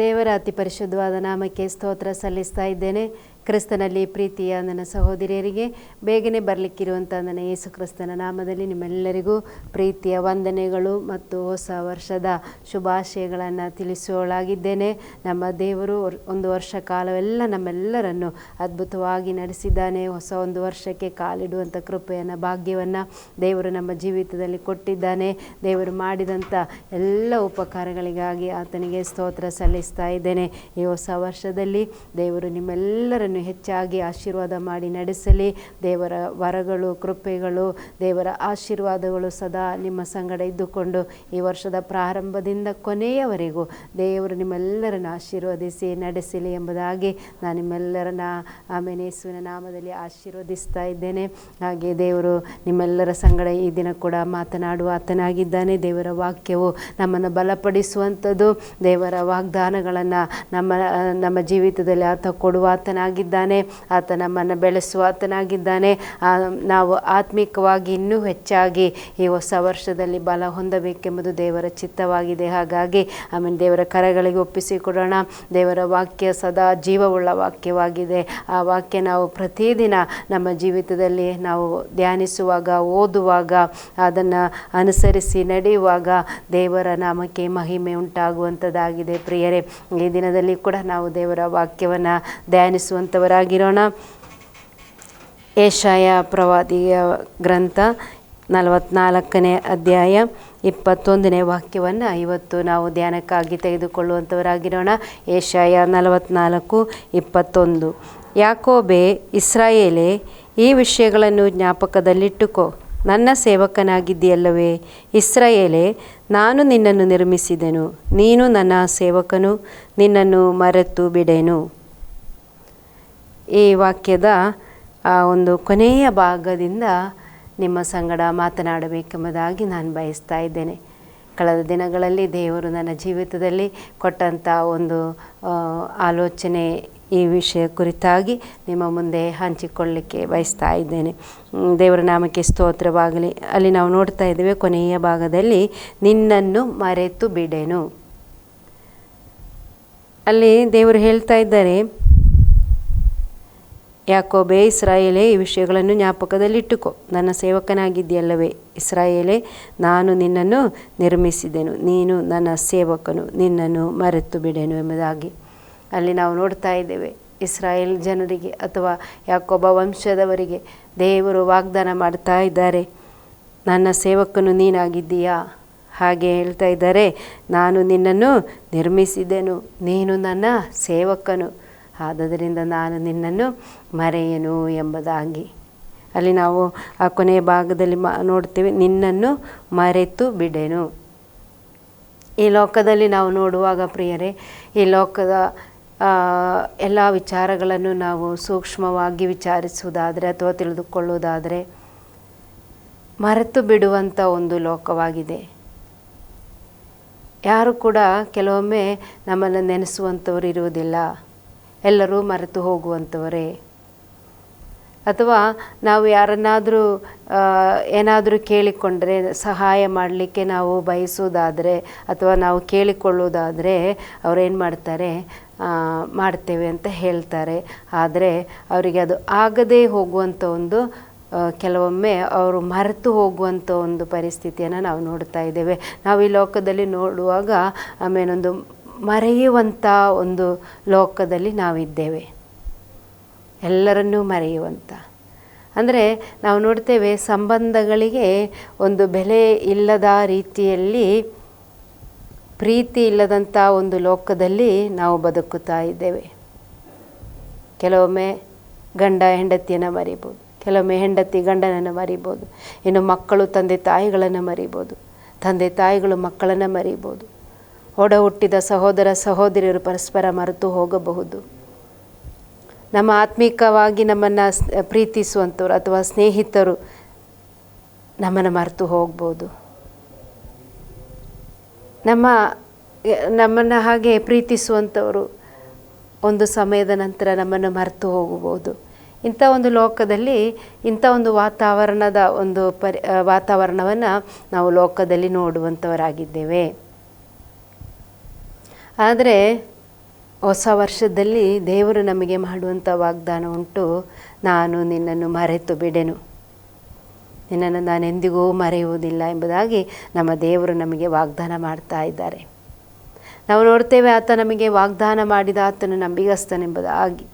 ದೇವರ ಅತಿ ಪರಿಶುದ್ಧವಾದ ನಾಮಕ್ಕೆ ಸ್ತೋತ್ರ ಸಲ್ಲಿಸ್ತಾ ಇದ್ದೇನೆ. ಕ್ರಿಸ್ತನಲ್ಲಿ ಪ್ರೀತಿಯ ನನ್ನ ಸಹೋದರಿಯರಿಗೆ ಬೇಗನೆ ಬರಲಿಕ್ಕಿರುವಂಥ ನನ್ನ ಯೇಸು ಕ್ರಿಸ್ತನ ನಾಮದಲ್ಲಿ ನಿಮ್ಮೆಲ್ಲರಿಗೂ ಪ್ರೀತಿಯ ವಂದನೆಗಳು ಮತ್ತು ಹೊಸ ವರ್ಷದ ಶುಭಾಶಯಗಳನ್ನು ತಿಳಿಸುವಳಾಗಿದ್ದೇನೆ ನಮ್ಮ ದೇವರು ಒಂದು ವರ್ಷ ಕಾಲವೆಲ್ಲ ನಮ್ಮೆಲ್ಲರನ್ನು ಅದ್ಭುತವಾಗಿ ನಡೆಸಿದ್ದಾನೆ. ಹೊಸ ಒಂದು ವರ್ಷಕ್ಕೆ ಕಾಲಿಡುವಂಥ ಕೃಪೆಯನ್ನು, ಭಾಗ್ಯವನ್ನು ದೇವರು ನಮ್ಮ ಜೀವಿತದಲ್ಲಿ ಕೊಟ್ಟಿದ್ದಾನೆ. ದೇವರು ಮಾಡಿದಂಥ ಎಲ್ಲ ಉಪಕಾರಗಳಿಗಾಗಿ ಆತನಿಗೆ ಸ್ತೋತ್ರ ಸಲ್ಲಿಸ್ತಾ ಇದ್ದೇನೆ. ಈ ಹೊಸ ವರ್ಷದಲ್ಲಿ ದೇವರು ನಿಮ್ಮೆಲ್ಲರನ್ನು ಹೆಚ್ಚಾಗಿ ಆಶೀರ್ವಾದ ಮಾಡಿ ನಡೆಸಲಿ. ದೇವರ ವರಗಳು, ಕೃಪೆಗಳು, ದೇವರ ಆಶೀರ್ವಾದಗಳು ಸದಾ ನಿಮ್ಮ ಸಂಗಡ ಇದ್ದುಕೊಂಡು ಈ ವರ್ಷದ ಪ್ರಾರಂಭದಿಂದ ಕೊನೆಯವರೆಗೂ ದೇವರು ನಿಮ್ಮೆಲ್ಲರನ್ನು ಆಶೀರ್ವದಿಸಿ ನಡೆಸಲಿ ಎಂಬುದಾಗಿ ನಾನು ನಿಮ್ಮೆಲ್ಲರನ್ನ ಆಮೇನೇಸುವಿನ ನಾಮದಲ್ಲಿ ಆಶೀರ್ವದಿಸ್ತಾ ಇದ್ದೇನೆ. ಹಾಗೆ ದೇವರು ನಿಮ್ಮೆಲ್ಲರ ಸಂಗಡ ಈ ದಿನ ಕೂಡ ಮಾತನಾಡುವ ಆತನಾಗಿದ್ದಾನೆ. ದೇವರ ವಾಕ್ಯವು ನಮ್ಮನ್ನು ಬಲಪಡಿಸುವಂಥದ್ದು. ದೇವರ ವಾಗ್ದಾನಗಳನ್ನು ನಮ್ಮ ನಮ್ಮ ಜೀವಿತದಲ್ಲಿ ಆತ ಕೊಡುವ ಆತನಾಗಿದ್ದಾನೆ ಆತ ನಮ್ಮನ್ನು ಬೆಳೆಸುವ ಆತನಾಗಿದ್ದಾನೆ. ನಾವು ಆತ್ಮಿಕವಾಗಿ ಇನ್ನೂ ಹೆಚ್ಚಾಗಿ ಈ ಹೊಸ ವರ್ಷದಲ್ಲಿ ಬಲ ಹೊಂದಬೇಕೆಂಬುದು ದೇವರ ಚಿತ್ತವಾಗಿದೆ. ಹಾಗಾಗಿ ಆಮೇಲೆ ದೇವರ ಕರಗಳಿಗೆ ಒಪ್ಪಿಸಿಕೊಡೋಣ. ದೇವರ ವಾಕ್ಯ ಸದಾ ಜೀವವುಳ್ಳ ವಾಕ್ಯವಾಗಿದೆ. ಆ ವಾಕ್ಯ ನಾವು ಪ್ರತಿದಿನ ನಮ್ಮ ಜೀವಿತದಲ್ಲಿ ನಾವು ಧ್ಯಾನಿಸುವಾಗ, ಓದುವಾಗ, ಅದನ್ನು ಅನುಸರಿಸಿ ನಡೆಯುವಾಗ ದೇವರ ನಾಮಕ್ಕೆ ಮಹಿಮೆ ಉಂಟಾಗುವಂಥದ್ದಾಗಿದೆ ಪ್ರಿಯರೇ, ಈ ದಿನದಲ್ಲಿ ಕೂಡ ನಾವು ದೇವರ ವಾಕ್ಯವನ್ನು ಧ್ಯಾನಿಸುವಂಥವರಾಗಿರೋಣ ಏಷಾಯ ಪ್ರವಾದಿಯ ಗ್ರಂಥ ನಲವತ್ನಾಲ್ಕನೇ ಅಧ್ಯಾಯ ಇಪ್ಪತ್ತೊಂದನೇ ವಾಕ್ಯವನ್ನು ಇವತ್ತು ನಾವು ಧ್ಯಾನಕ್ಕಾಗಿ ತೆಗೆದುಕೊಳ್ಳುವಂಥವರಾಗಿರೋಣ ಏಷಾಯ ನಲವತ್ನಾಲ್ಕು ಇಪ್ಪತ್ತೊಂದು. ಯಾಕೋಬೆ, ಇಸ್ರಾಯೇಲೆ, ಈ ವಿಷಯಗಳನ್ನು ಜ್ಞಾಪಕದಲ್ಲಿಟ್ಟುಕೋ. ನನ್ನ ಸೇವಕನಾಗಿದ್ದೀಯಲ್ಲವೇ. ಇಸ್ರಾಯೇಲೆ, ನಾನು ನಿನ್ನನ್ನು ನಿರ್ಮಿಸಿದೆನು. ನೀನು ನನ್ನ ಸೇವಕನು, ನಿನ್ನನ್ನು ಮರೆತು ಬಿಡೆನು ಈ ವಾಕ್ಯದ ಒಂದು ಕೊನೆಯ ಭಾಗದಿಂದ ನಿಮ್ಮ ಸಂಗಡ ಮಾತನಾಡಬೇಕೆಂಬುದಾಗಿ ನಾನು ಬಯಸ್ತಾ ಇದ್ದೇನೆ. ಕಳೆದ ದಿನಗಳಲ್ಲಿ ದೇವರು ನನ್ನ ಜೀವಿತದಲ್ಲಿ ಕೊಟ್ಟಂಥ ಒಂದು ಆಲೋಚನೆ ಈ ವಿಷಯ ಕುರಿತಾಗಿ ನಿಮ್ಮ ಮುಂದೆ ಹಂಚಿಕೊಳ್ಳಲಿಕ್ಕೆ ಬಯಸ್ತಾ ಇದ್ದೇನೆ. ದೇವರ ನಾಮಕ್ಕೆ ಸ್ತೋತ್ರವಾಗಲಿ. ಅಲ್ಲಿ ನಾವು ನೋಡ್ತಾ ಇದ್ದೇವೆ, ಕೊನೆಯ ಭಾಗದಲ್ಲಿ, ನಿನ್ನನ್ನು ಮರೆತು ಬಿಡೆನು ಅಲ್ಲಿ ದೇವರು ಹೇಳ್ತಾ ಇದ್ದಾರೆ ಯಾಕೋಬೆ, ಇಸ್ರಾಯೇಲೇ, ಈ ವಿಷಯಗಳನ್ನು ಜ್ಞಾಪಕದಲ್ಲಿಟ್ಟುಕೋ. ನನ್ನ ಸೇವಕನಾಗಿದ್ದೀಯಲ್ಲವೇ? ಇಸ್ರಾಯೇಲೇ, ನಾನು ನಿನ್ನನ್ನು ನಿರ್ಮಿಸಿದೆನು. ನೀನು ನನ್ನ ಸೇವಕನು. ನಿನ್ನನ್ನು ಮರೆತು ಬಿಡೆನು ಎಂಬುದಾಗಿ. ಅಲ್ಲಿ ನಾವು ನೋಡ್ತಾ ಇದ್ದೇವೆ, ಇಸ್ರಾಯೇಲ್ ಜನರಿಗೆ ಅಥವಾ ಯಾಕೊಬ್ಬ ವಂಶದವರಿಗೆ ದೇವರು ವಾಗ್ದಾನ ಮಾಡ್ತಾ ಇದ್ದಾರೆ. ನನ್ನ ಸೇವಕನು ನೀನಾಗಿದ್ದೀಯಾ? ಹಾಗೆ ಹೇಳ್ತಾ ಇದ್ದಾರೆ, ನಾನು ನಿನ್ನನ್ನು ನಿರ್ಮಿಸಿದೆನು. ನೀನು ನನ್ನ ಸೇವಕನು. ಆದದರಿಂದ ನಾನು ನಿನ್ನನ್ನು ಮರೆಯನು ಎಂಬುದಾಗಿ. ಅಲ್ಲಿ ನಾವು ಆ ಕೊನೆಯ ಭಾಗದಲ್ಲಿ ಮ, ನೋಡ್ತೇವೆ, ನಿನ್ನನ್ನು ಮರೆತು ಬಿಡೆನು. ಈ ಲೋಕದಲ್ಲಿ ನಾವು ನೋಡುವಾಗ ಪ್ರಿಯರೇ, ಈ ಲೋಕದ ಎಲ್ಲ ವಿಚಾರಗಳನ್ನು ನಾವು ಸೂಕ್ಷ್ಮವಾಗಿ ವಿಚಾರಿಸುವುದಾದರೆ ಅಥವಾ ತಿಳಿದುಕೊಳ್ಳುವುದಾದರೆ ಮರೆತು ಬಿಡುವಂಥ ಒಂದು ಲೋಕವಾಗಿದೆ. ಯಾರು ಕೂಡ ಕೆಲವೊಮ್ಮೆ ನಮ್ಮನ್ನು ನೆನೆಸುವಂಥವ್ರು ಇರುವುದಿಲ್ಲ. ಎಲ್ಲರೂ ಮರೆತು ಹೋಗುವಂಥವರೇ ಅಥವಾ ನಾವು ಯಾರನ್ನಾದರೂ ಏನಾದರೂ ಕೇಳಿಕೊಂಡ್ರೆ ಸಹಾಯ ಮಾಡಲಿಕ್ಕೆ ನಾವು ಬಯಸುವುದಾದರೆ ಅಥವಾ ನಾವು ಕೇಳಿಕೊಳ್ಳುವುದಾದರೆ ಅವರೇನು ಮಾಡ್ತಾರೆ ಮಾಡ್ತೇವೆ ಅಂತ ಹೇಳ್ತಾರೆ. ಆದರೆ ಅವರಿಗೆ ಅದು ಆಗದೇ ಹೋಗುವಂಥ ಒಂದು ಕೆಲವೊಮ್ಮೆ ಅವರು ಮರೆತು ಹೋಗುವಂಥ ಒಂದು ಪರಿಸ್ಥಿತಿಯನ್ನು ನಾವು ನೋಡ್ತಾ ಇದ್ದೇವೆ. ನಾವು ಈ ಲೋಕದಲ್ಲಿ ನೋಡುವಾಗ ಆಮೇಲೆ ಒಂದು ಮರೆಯುವಂಥ ಒಂದು ಲೋಕದಲ್ಲಿ ನಾವಿದ್ದೇವೆ. ಎಲ್ಲರನ್ನೂ ಮರೆಯುವಂಥ ಅಂದರೆ ನಾವು ನೋಡ್ತೇವೆ ಸಂಬಂಧಗಳಿಗೆ ಒಂದು ಬೆಲೆ ಇಲ್ಲದ ರೀತಿಯಲ್ಲಿ, ಪ್ರೀತಿ ಇಲ್ಲದಂಥ ಒಂದು ಲೋಕದಲ್ಲಿ ನಾವು ಬದುಕುತ್ತಾ ಇದ್ದೇವೆ. ಕೆಲವೊಮ್ಮೆ ಗಂಡ ಹೆಂಡತಿಯನ್ನು ಮರಿಬೋದು, ಕೆಲವೊಮ್ಮೆ ಹೆಂಡತಿ ಗಂಡನನ್ನು ಮರಿಬೋದು, ಇನ್ನು ಮಕ್ಕಳು ತಂದೆ ತಾಯಿಗಳನ್ನು ಮರಿಬೋದು, ತಂದೆ ತಾಯಿಗಳು ಮಕ್ಕಳನ್ನು ಮರಿಬೋದು. ಒಡ ಹುಟ್ಟಿದ ಸಹೋದರ ಸಹೋದರಿಯರು ಪರಸ್ಪರ ಮರೆತು ಹೋಗಬಹುದು. ನಮ್ಮ ಆತ್ಮಿಕವಾಗಿ ನಮ್ಮನ್ನು ಪ್ರೀತಿಸುವಂಥವ್ರು ಅಥವಾ ಸ್ನೇಹಿತರು ನಮ್ಮನ್ನು ಮರೆತು ಹೋಗ್ಬೋದು. ನಮ್ಮ ನಮ್ಮನ್ನು ಹಾಗೆ ಪ್ರೀತಿಸುವಂಥವರು ಒಂದು ಸಮಯದ ನಂತರ ನಮ್ಮನ್ನು ಮರೆತು ಹೋಗಬಹುದು. ಇಂಥ ಒಂದು ಲೋಕದಲ್ಲಿ, ಇಂಥ ಒಂದು ವಾತಾವರಣದ ಒಂದು ಪರಿ ವಾತಾವರಣವನ್ನು ನಾವು ಲೋಕದಲ್ಲಿ ನೋಡುವಂಥವರಾಗಿದ್ದೇವೆ ಆದರೆ ಹೊಸ ವರ್ಷದಲ್ಲಿ ದೇವರು ನಮಗೆ ಮಾಡುವಂಥ ವಾಗ್ದಾನ ಉಂಟು. ನಾನು ನಿನ್ನನ್ನು ಮರೆತು ಬಿಡೆನು. ನಿನ್ನನ್ನು ನಾನು ಎಂದಿಗೂ ಮರೆಯುವುದಿಲ್ಲ ಎಂಬುದಾಗಿ ನಮ್ಮ ದೇವರು ನಮಗೆ ವಾಗ್ದಾನ ಮಾಡ್ತಾ ಇದ್ದಾರೆ. ನಾವು ನೋಡ್ತೇವೆ ಆತ ನಮಗೆ ವಾಗ್ದಾನ ಮಾಡಿದ ಆತನು ನಂಬಿಗಸ್ತನೆಂಬುದಾಗಿ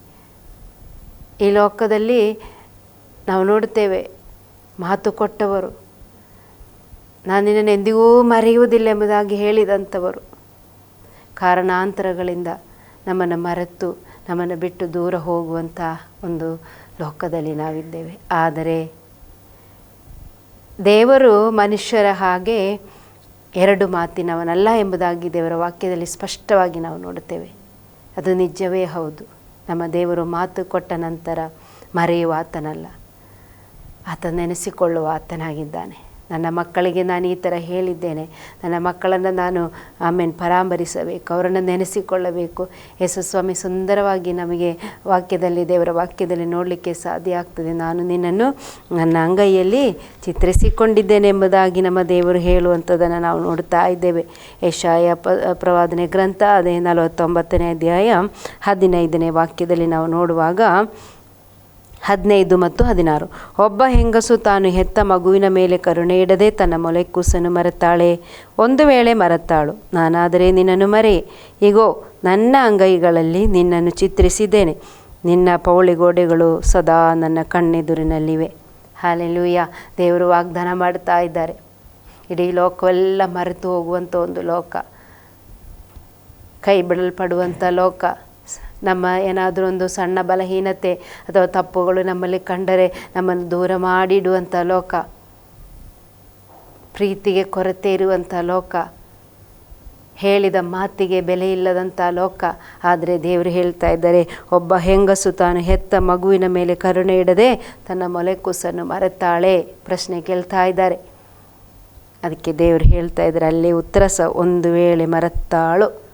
ಈ ಲೋಕದಲ್ಲಿ ನಾವು ನೋಡುತ್ತೇವೆ ಮಾತು ಕೊಟ್ಟವರು. ನಾನು ನಿನ್ನನ್ನು ಎಂದಿಗೂ ಮರೆಯುವುದಿಲ್ಲ ಎಂಬುದಾಗಿ ಹೇಳಿದಂಥವರು. ಕಾರಣಾಂತರಗಳಿಂದ ನಮ್ಮನ್ನು ಮರೆತು ನಮ್ಮನ್ನು ಬಿಟ್ಟು ದೂರ ಹೋಗುವಂಥ ಒಂದು ಲೋಕದಲ್ಲಿ ನಾವಿದ್ದೇವೆ. ಆದರೆ ದೇವರು ಮನುಷ್ಯರ ಹಾಗೆ ಎರಡು ಮಾತಿನವನಲ್ಲ ಎಂಬುದಾಗಿ ದೇವರ ವಾಕ್ಯದಲ್ಲಿ ಸ್ಪಷ್ಟವಾಗಿ ನಾವು ನೋಡುತ್ತೇವೆ. ಅದು ನಿಜವೇ ಹೌದು. ನಮ್ಮ ದೇವರು ಮಾತು ಕೊಟ್ಟ ನಂತರ ಮರೆಯುವ ಆತನಲ್ಲ. ಆತ ನೆನೆಸಿಕೊಳ್ಳುವ ಆತನಾಗಿದ್ದಾನೆ. ನನ್ನ ಮಕ್ಕಳಿಗೆ ನಾನು ಈ ಥರ ಹೇಳಿದ್ದೇನೆ. ನನ್ನ ಮಕ್ಕಳನ್ನು ನಾನು ಆಮೇಲೆ ಪರಾಮರಿಸಬೇಕು ಅವರನ್ನು ನೆನೆಸಿಕೊಳ್ಳಬೇಕು. ಯೇಸುಸ್ವಾಮಿ ಸುಂದರವಾಗಿ ನಮಗೆ ವಾಕ್ಯದಲ್ಲಿ, ದೇವರ ವಾಕ್ಯದಲ್ಲಿ ನೋಡಲಿಕ್ಕೆ ಸಾಧ್ಯ ಆಗ್ತದೆ. ನಾನು ನಿನ್ನನ್ನು ನನ್ನ ಅಂಗೈಯಲ್ಲಿ ಚಿತ್ರಿಸಿಕೊಂಡಿದ್ದೇನೆ ಎಂಬುದಾಗಿ ನಮ್ಮ ದೇವರು ಹೇಳುವಂಥದ್ದನ್ನು ನಾವು ನೋಡ್ತಾ ಇದ್ದೇವೆ. ಯಶಾಯ ಪ, ಪ್ರವಾದನೆ ಗ್ರಂಥ ಅದೇ ನಲವತ್ತೊಂಬತ್ತನೇ ಅಧ್ಯಾಯ ಹದಿನೈದನೇ ವಾಕ್ಯದಲ್ಲಿ ನಾವು ನೋಡುವಾಗ ಹದಿನೈದು ಮತ್ತು ಹದಿನಾರು. ಒಬ್ಬ ಹೆಂಗಸು ತಾನು ಹೆತ್ತ ಮಗುವಿನ ಮೇಲೆ ಕರುಣೆ ಇಡದೆ ತನ್ನ ಮೊಲೆ ಕೂಸನ್ನು ಮರೆತಾಳೆ. ಒಂದು ವೇಳೆ ಮರೆತಾಳು. ನಾನಾದರೆ ನಿನ್ನನ್ನು ಮರೆ. ಈಗೋ ನನ್ನ ಅಂಗೈಗಳಲ್ಲಿ ನಿನ್ನನ್ನು ಚಿತ್ರಿಸಿದ್ದೇನೆ. ನಿನ್ನ ಪೌಳಿಗೋಡೆಗಳು ಸದಾ ನನ್ನ ಕಣ್ಣೆದುರಿನಲ್ಲಿವೆ. ಹಾಲೆಲ್ಲೂಯ್ಯ ದೇವರು ವಾಗ್ದಾನ ಮಾಡ್ತಾ ಇದ್ದಾರೆ. ಇಡೀ ಲೋಕವೆಲ್ಲ ಮರೆತು ಹೋಗುವಂಥ ಒಂದು ಲೋಕ. ಕೈ ಬಿಡಲ್ಪಡುವಂಥ ಲೋಕ. ನಮ್ಮ ಏನಾದರೂ ಒಂದು ಸಣ್ಣ ಬಲಹೀನತೆ ಅಥವಾ ತಪ್ಪುಗಳು ನಮ್ಮಲ್ಲಿ ಕಂಡರೆ ನಮ್ಮನ್ನು ದೂರ ಮಾಡಿಡುವಂಥ ಲೋಕ. ಪ್ರೀತಿಗೆ ಕೊರತೆ ಇರುವಂಥ ಲೋಕ. ಹೇಳಿದ ಮಾತಿಗೆ ಬೆಲೆ ಇಲ್ಲದಂಥ ಲೋಕ. ಆದರೆ ದೇವರು ಹೇಳ್ತಾ ಇದ್ದಾರೆ, ಒಬ್ಬ ಹೆಂಗಸು ತಾನು ಹೆತ್ತ ಮಗುವಿನ ಮೇಲೆ ಕರುಣೆ ಇಡದೆ ತನ್ನ ಮೊಲೆ ಕೂಸನ್ನು ಮರೆತಾಳೆ? ಪ್ರಶ್ನೆ ಕೇಳ್ತಾ ಇದ್ದಾರೆ. ಅದಕ್ಕೆ ದೇವರು ಹೇಳ್ತಾ ಇದ್ದಾರೆ, ಅಲ್ಲಿ ಉತ್ತರ ಸಹ ಒಂದು ವೇಳೆ ಮರೆತಾಳು.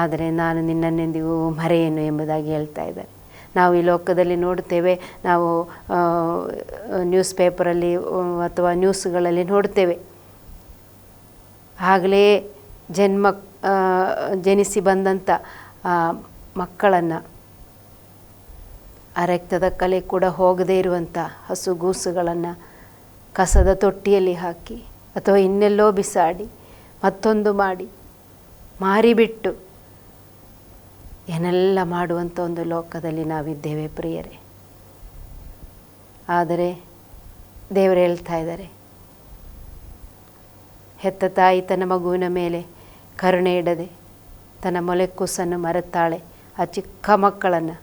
ಆದರೆ ನಾನು ನಿನ್ನನ್ನೆಂದಿಗೂ ಮರೆಯೇನು ಎಂಬುದಾಗಿ ಹೇಳ್ತಾ ಇದ್ದಾರೆ ನಾವು ಈ ಲೋಕದಲ್ಲಿ ನೋಡುತ್ತೇವೆ, ನಾವು ನ್ಯೂಸ್ ಪೇಪರಲ್ಲಿ, ಅಥವಾ ನ್ಯೂಸ್ಗಳಲ್ಲಿ ನೋಡ್ತೇವೆ ಆಗಲೇ ಜನ್ಮ ಜನಿಸಿ ಬಂದಂಥ ಮಕ್ಕಳನ್ನು ಆ ರಕ್ತದ ಕಲೆ ಕೂಡ ಹೋಗದೇ ಇರುವಂಥ ಹಸುಗೂಸುಗಳನ್ನು ಕಸದ ತೊಟ್ಟಿಯಲ್ಲಿ ಹಾಕಿ ಅಥವಾ ಇನ್ನೆಲ್ಲೋ ಬಿಸಾಡಿ ಮತ್ತೊಂದು ಮಾಡಿ, ಮಾರಿಬಿಟ್ಟು ಏನೆಲ್ಲ ಮಾಡುವಂಥ ಒಂದು ಲೋಕದಲ್ಲಿ ನಾವಿದ್ದೇವೆ ಪ್ರಿಯರೇ. ಆದರೆ ದೇವರು ಹೇಳ್ತಾ ಇದ್ದಾರೆ, ಹೆತ್ತ ತಾಯಿ ತನ್ನ ಮಗುವಿನ ಮೇಲೆ ಕರುಣೆ ಇಡದೆ, ತನ್ನ ಮೊಲೆ ಕೂಸನ್ನು ಮರೆತಾಳೆ, ಆ ಚಿಕ್ಕ ಮಕ್ಕಳನ್ನು.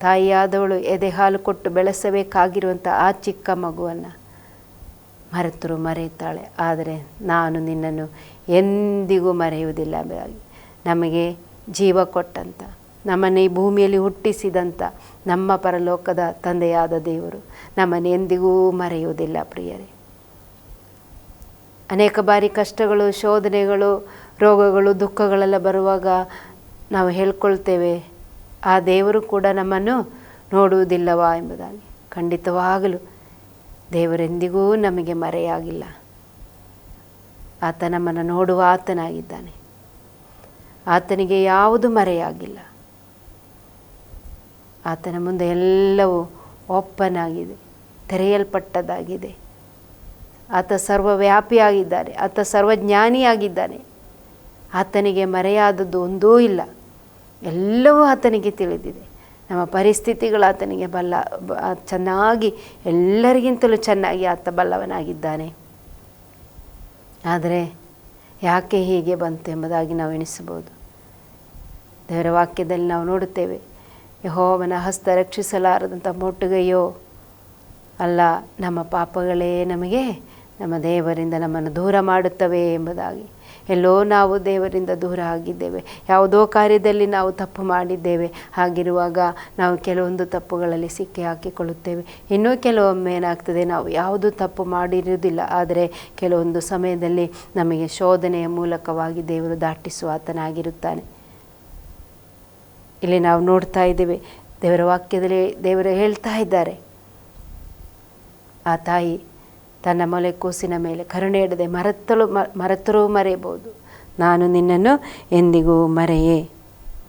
ತಾಯಿಯಾದವಳು ಎದೆ ಹಾಲು ಕೊಟ್ಟು ಬೆಳೆಸಬೇಕಾಗಿರುವಂಥ ಆ ಚಿಕ್ಕ ಮಗುವನ್ನು ಮರೆತರು, ಮರೆಯುತ್ತಾಳೆ. ಆದರೆ ನಾನು ನಿನ್ನನ್ನು ಎಂದಿಗೂ ಮರೆಯುವುದಿಲ್ಲ. ನಮಗೆ ಜೀವ ಕೊಟ್ಟಂಥ ನಮ್ಮನ್ನು ಈ ಭೂಮಿಯಲ್ಲಿ ಹುಟ್ಟಿಸಿದಂಥ ನಮ್ಮ ಪರಲೋಕದ ತಂದೆಯಾದ ದೇವರು. ನಮ್ಮನ್ನು ಎಂದಿಗೂ ಮರೆಯುವುದಿಲ್ಲ ಪ್ರಿಯರೇ. ಅನೇಕ ಬಾರಿ ಕಷ್ಟಗಳು, ಶೋಧನೆಗಳು, ರೋಗಗಳು, ದುಃಖಗಳೆಲ್ಲ ಬರುವಾಗ ನಾವು ಹೇಳ್ಕೊಳ್ತೇವೆ, ಆ ದೇವರು ಕೂಡ ನಮ್ಮನ್ನು ನೋಡುವುದಿಲ್ಲವಾ ಎಂಬುದಾಗಿ. ಖಂಡಿತವಾಗಲು ದೇವರೆಂದಿಗೂ ನಮಗೆ ಮರೆಯಾಗಿಲ್ಲ. ಆತ ನಮ್ಮನ್ನು ನೋಡುವ ಆತನಾಗಿದ್ದಾನೆ. ಆತನಿಗೆ ಯಾವುದು ಮರೆಯಾಗಿಲ್ಲ. ಆತನ ಮುಂದೆ ಎಲ್ಲವೂ ಓಪನ್ ಆಗಿದೆ ತೆರೆಯಲ್ಪಟ್ಟದಾಗಿದೆ. ಆತ ಸರ್ವವ್ಯಾಪಿಯಾಗಿದ್ದಾನೆ ಆತ ಸರ್ವಜ್ಞಾನಿಯಾಗಿದ್ದಾನೆ. ಆತನಿಗೆ ಮರೆಯಾದದ್ದು ಒಂದೂ ಇಲ್ಲ. ಎಲ್ಲವೂ ಆತನಿಗೆ ತಿಳಿದಿದೆ. ನಮ್ಮ ಪರಿಸ್ಥಿತಿಗಳು ಆತನಿಗೆ ಬಲ್ಲ ಚೆನ್ನಾಗಿ, ಎಲ್ಲರಿಗಿಂತಲೂ ಚೆನ್ನಾಗಿ ಆತ ಬಲ್ಲವನಾಗಿದ್ದಾನೆ. ಆದರೆ ಯಾಕೆ ಹೀಗೆ ಬಂತು ಎಂಬುದಾಗಿ ನಾವು ಎಣಿಸಬಹುದು ದೇವರ ವಾಕ್ಯದಲ್ಲಿ ನಾವು ನೋಡುತ್ತೇವೆ. ಯಹೋವನ ಹಸ್ತ ರಕ್ಷಿಸಲಾರದಂಥ ಮೊಟ್ಟುಗೈಯೋ, ಅಲ್ಲ ನಮ್ಮ ಪಾಪಗಳೇ ನಮಗೆ, ನಮ್ಮ ದೇವರಿಂದ ನಮ್ಮನ್ನು ದೂರ ಮಾಡುತ್ತವೆ ಎಂಬುದಾಗಿ. ಎಲ್ಲೋ ನಾವು ದೇವರಿಂದ ದೂರ ಆಗಿದ್ದೇವೆ. ಯಾವುದೋ ಕಾರ್ಯದಲ್ಲಿ ನಾವು ತಪ್ಪು ಮಾಡಿದ್ದೇವೆ. ಹಾಗಿರುವಾಗ ನಾವು ಕೆಲವೊಂದು ತಪ್ಪುಗಳಲ್ಲಿ ಸಿಕ್ಕಿ ಹಾಕಿಕೊಳ್ಳುತ್ತೇವೆ. ಇನ್ನೂ ಕೆಲವೊಮ್ಮೆ ಏನಾಗ್ತದೆ, ನಾವು ಯಾವುದು ತಪ್ಪು ಮಾಡಿರುವುದಿಲ್ಲ. ಆದರೆ ಕೆಲವೊಂದು ಸಮಯದಲ್ಲಿ ನಮಗೆ ಶೋಧನೆಯ ಮೂಲಕವಾಗಿ ದೇವರು ದಾಟಿಸುವ ಆತನಾಗಿರುತ್ತಾನೆ. ಇಲ್ಲಿ ನಾವು ನೋಡ್ತಾ ಇದ್ದೇವೆ. ದೇವರ ವಾಕ್ಯದಲ್ಲಿ ದೇವರು ಹೇಳ್ತಾ ಇದ್ದಾರೆ. ಆ ತಾಯಿ ತನ್ನ ಮೊಲೆ ಕೂಸಿನ ಮೇಲೆ ಕರುಣೆ ಇಡದೆ ಮರೆತಲು ಮರೆತರೂ ಮರೆಯಬಹುದು. ನಾನು ನಿನ್ನನ್ನು ಎಂದಿಗೂ ಮರೆಯೇ,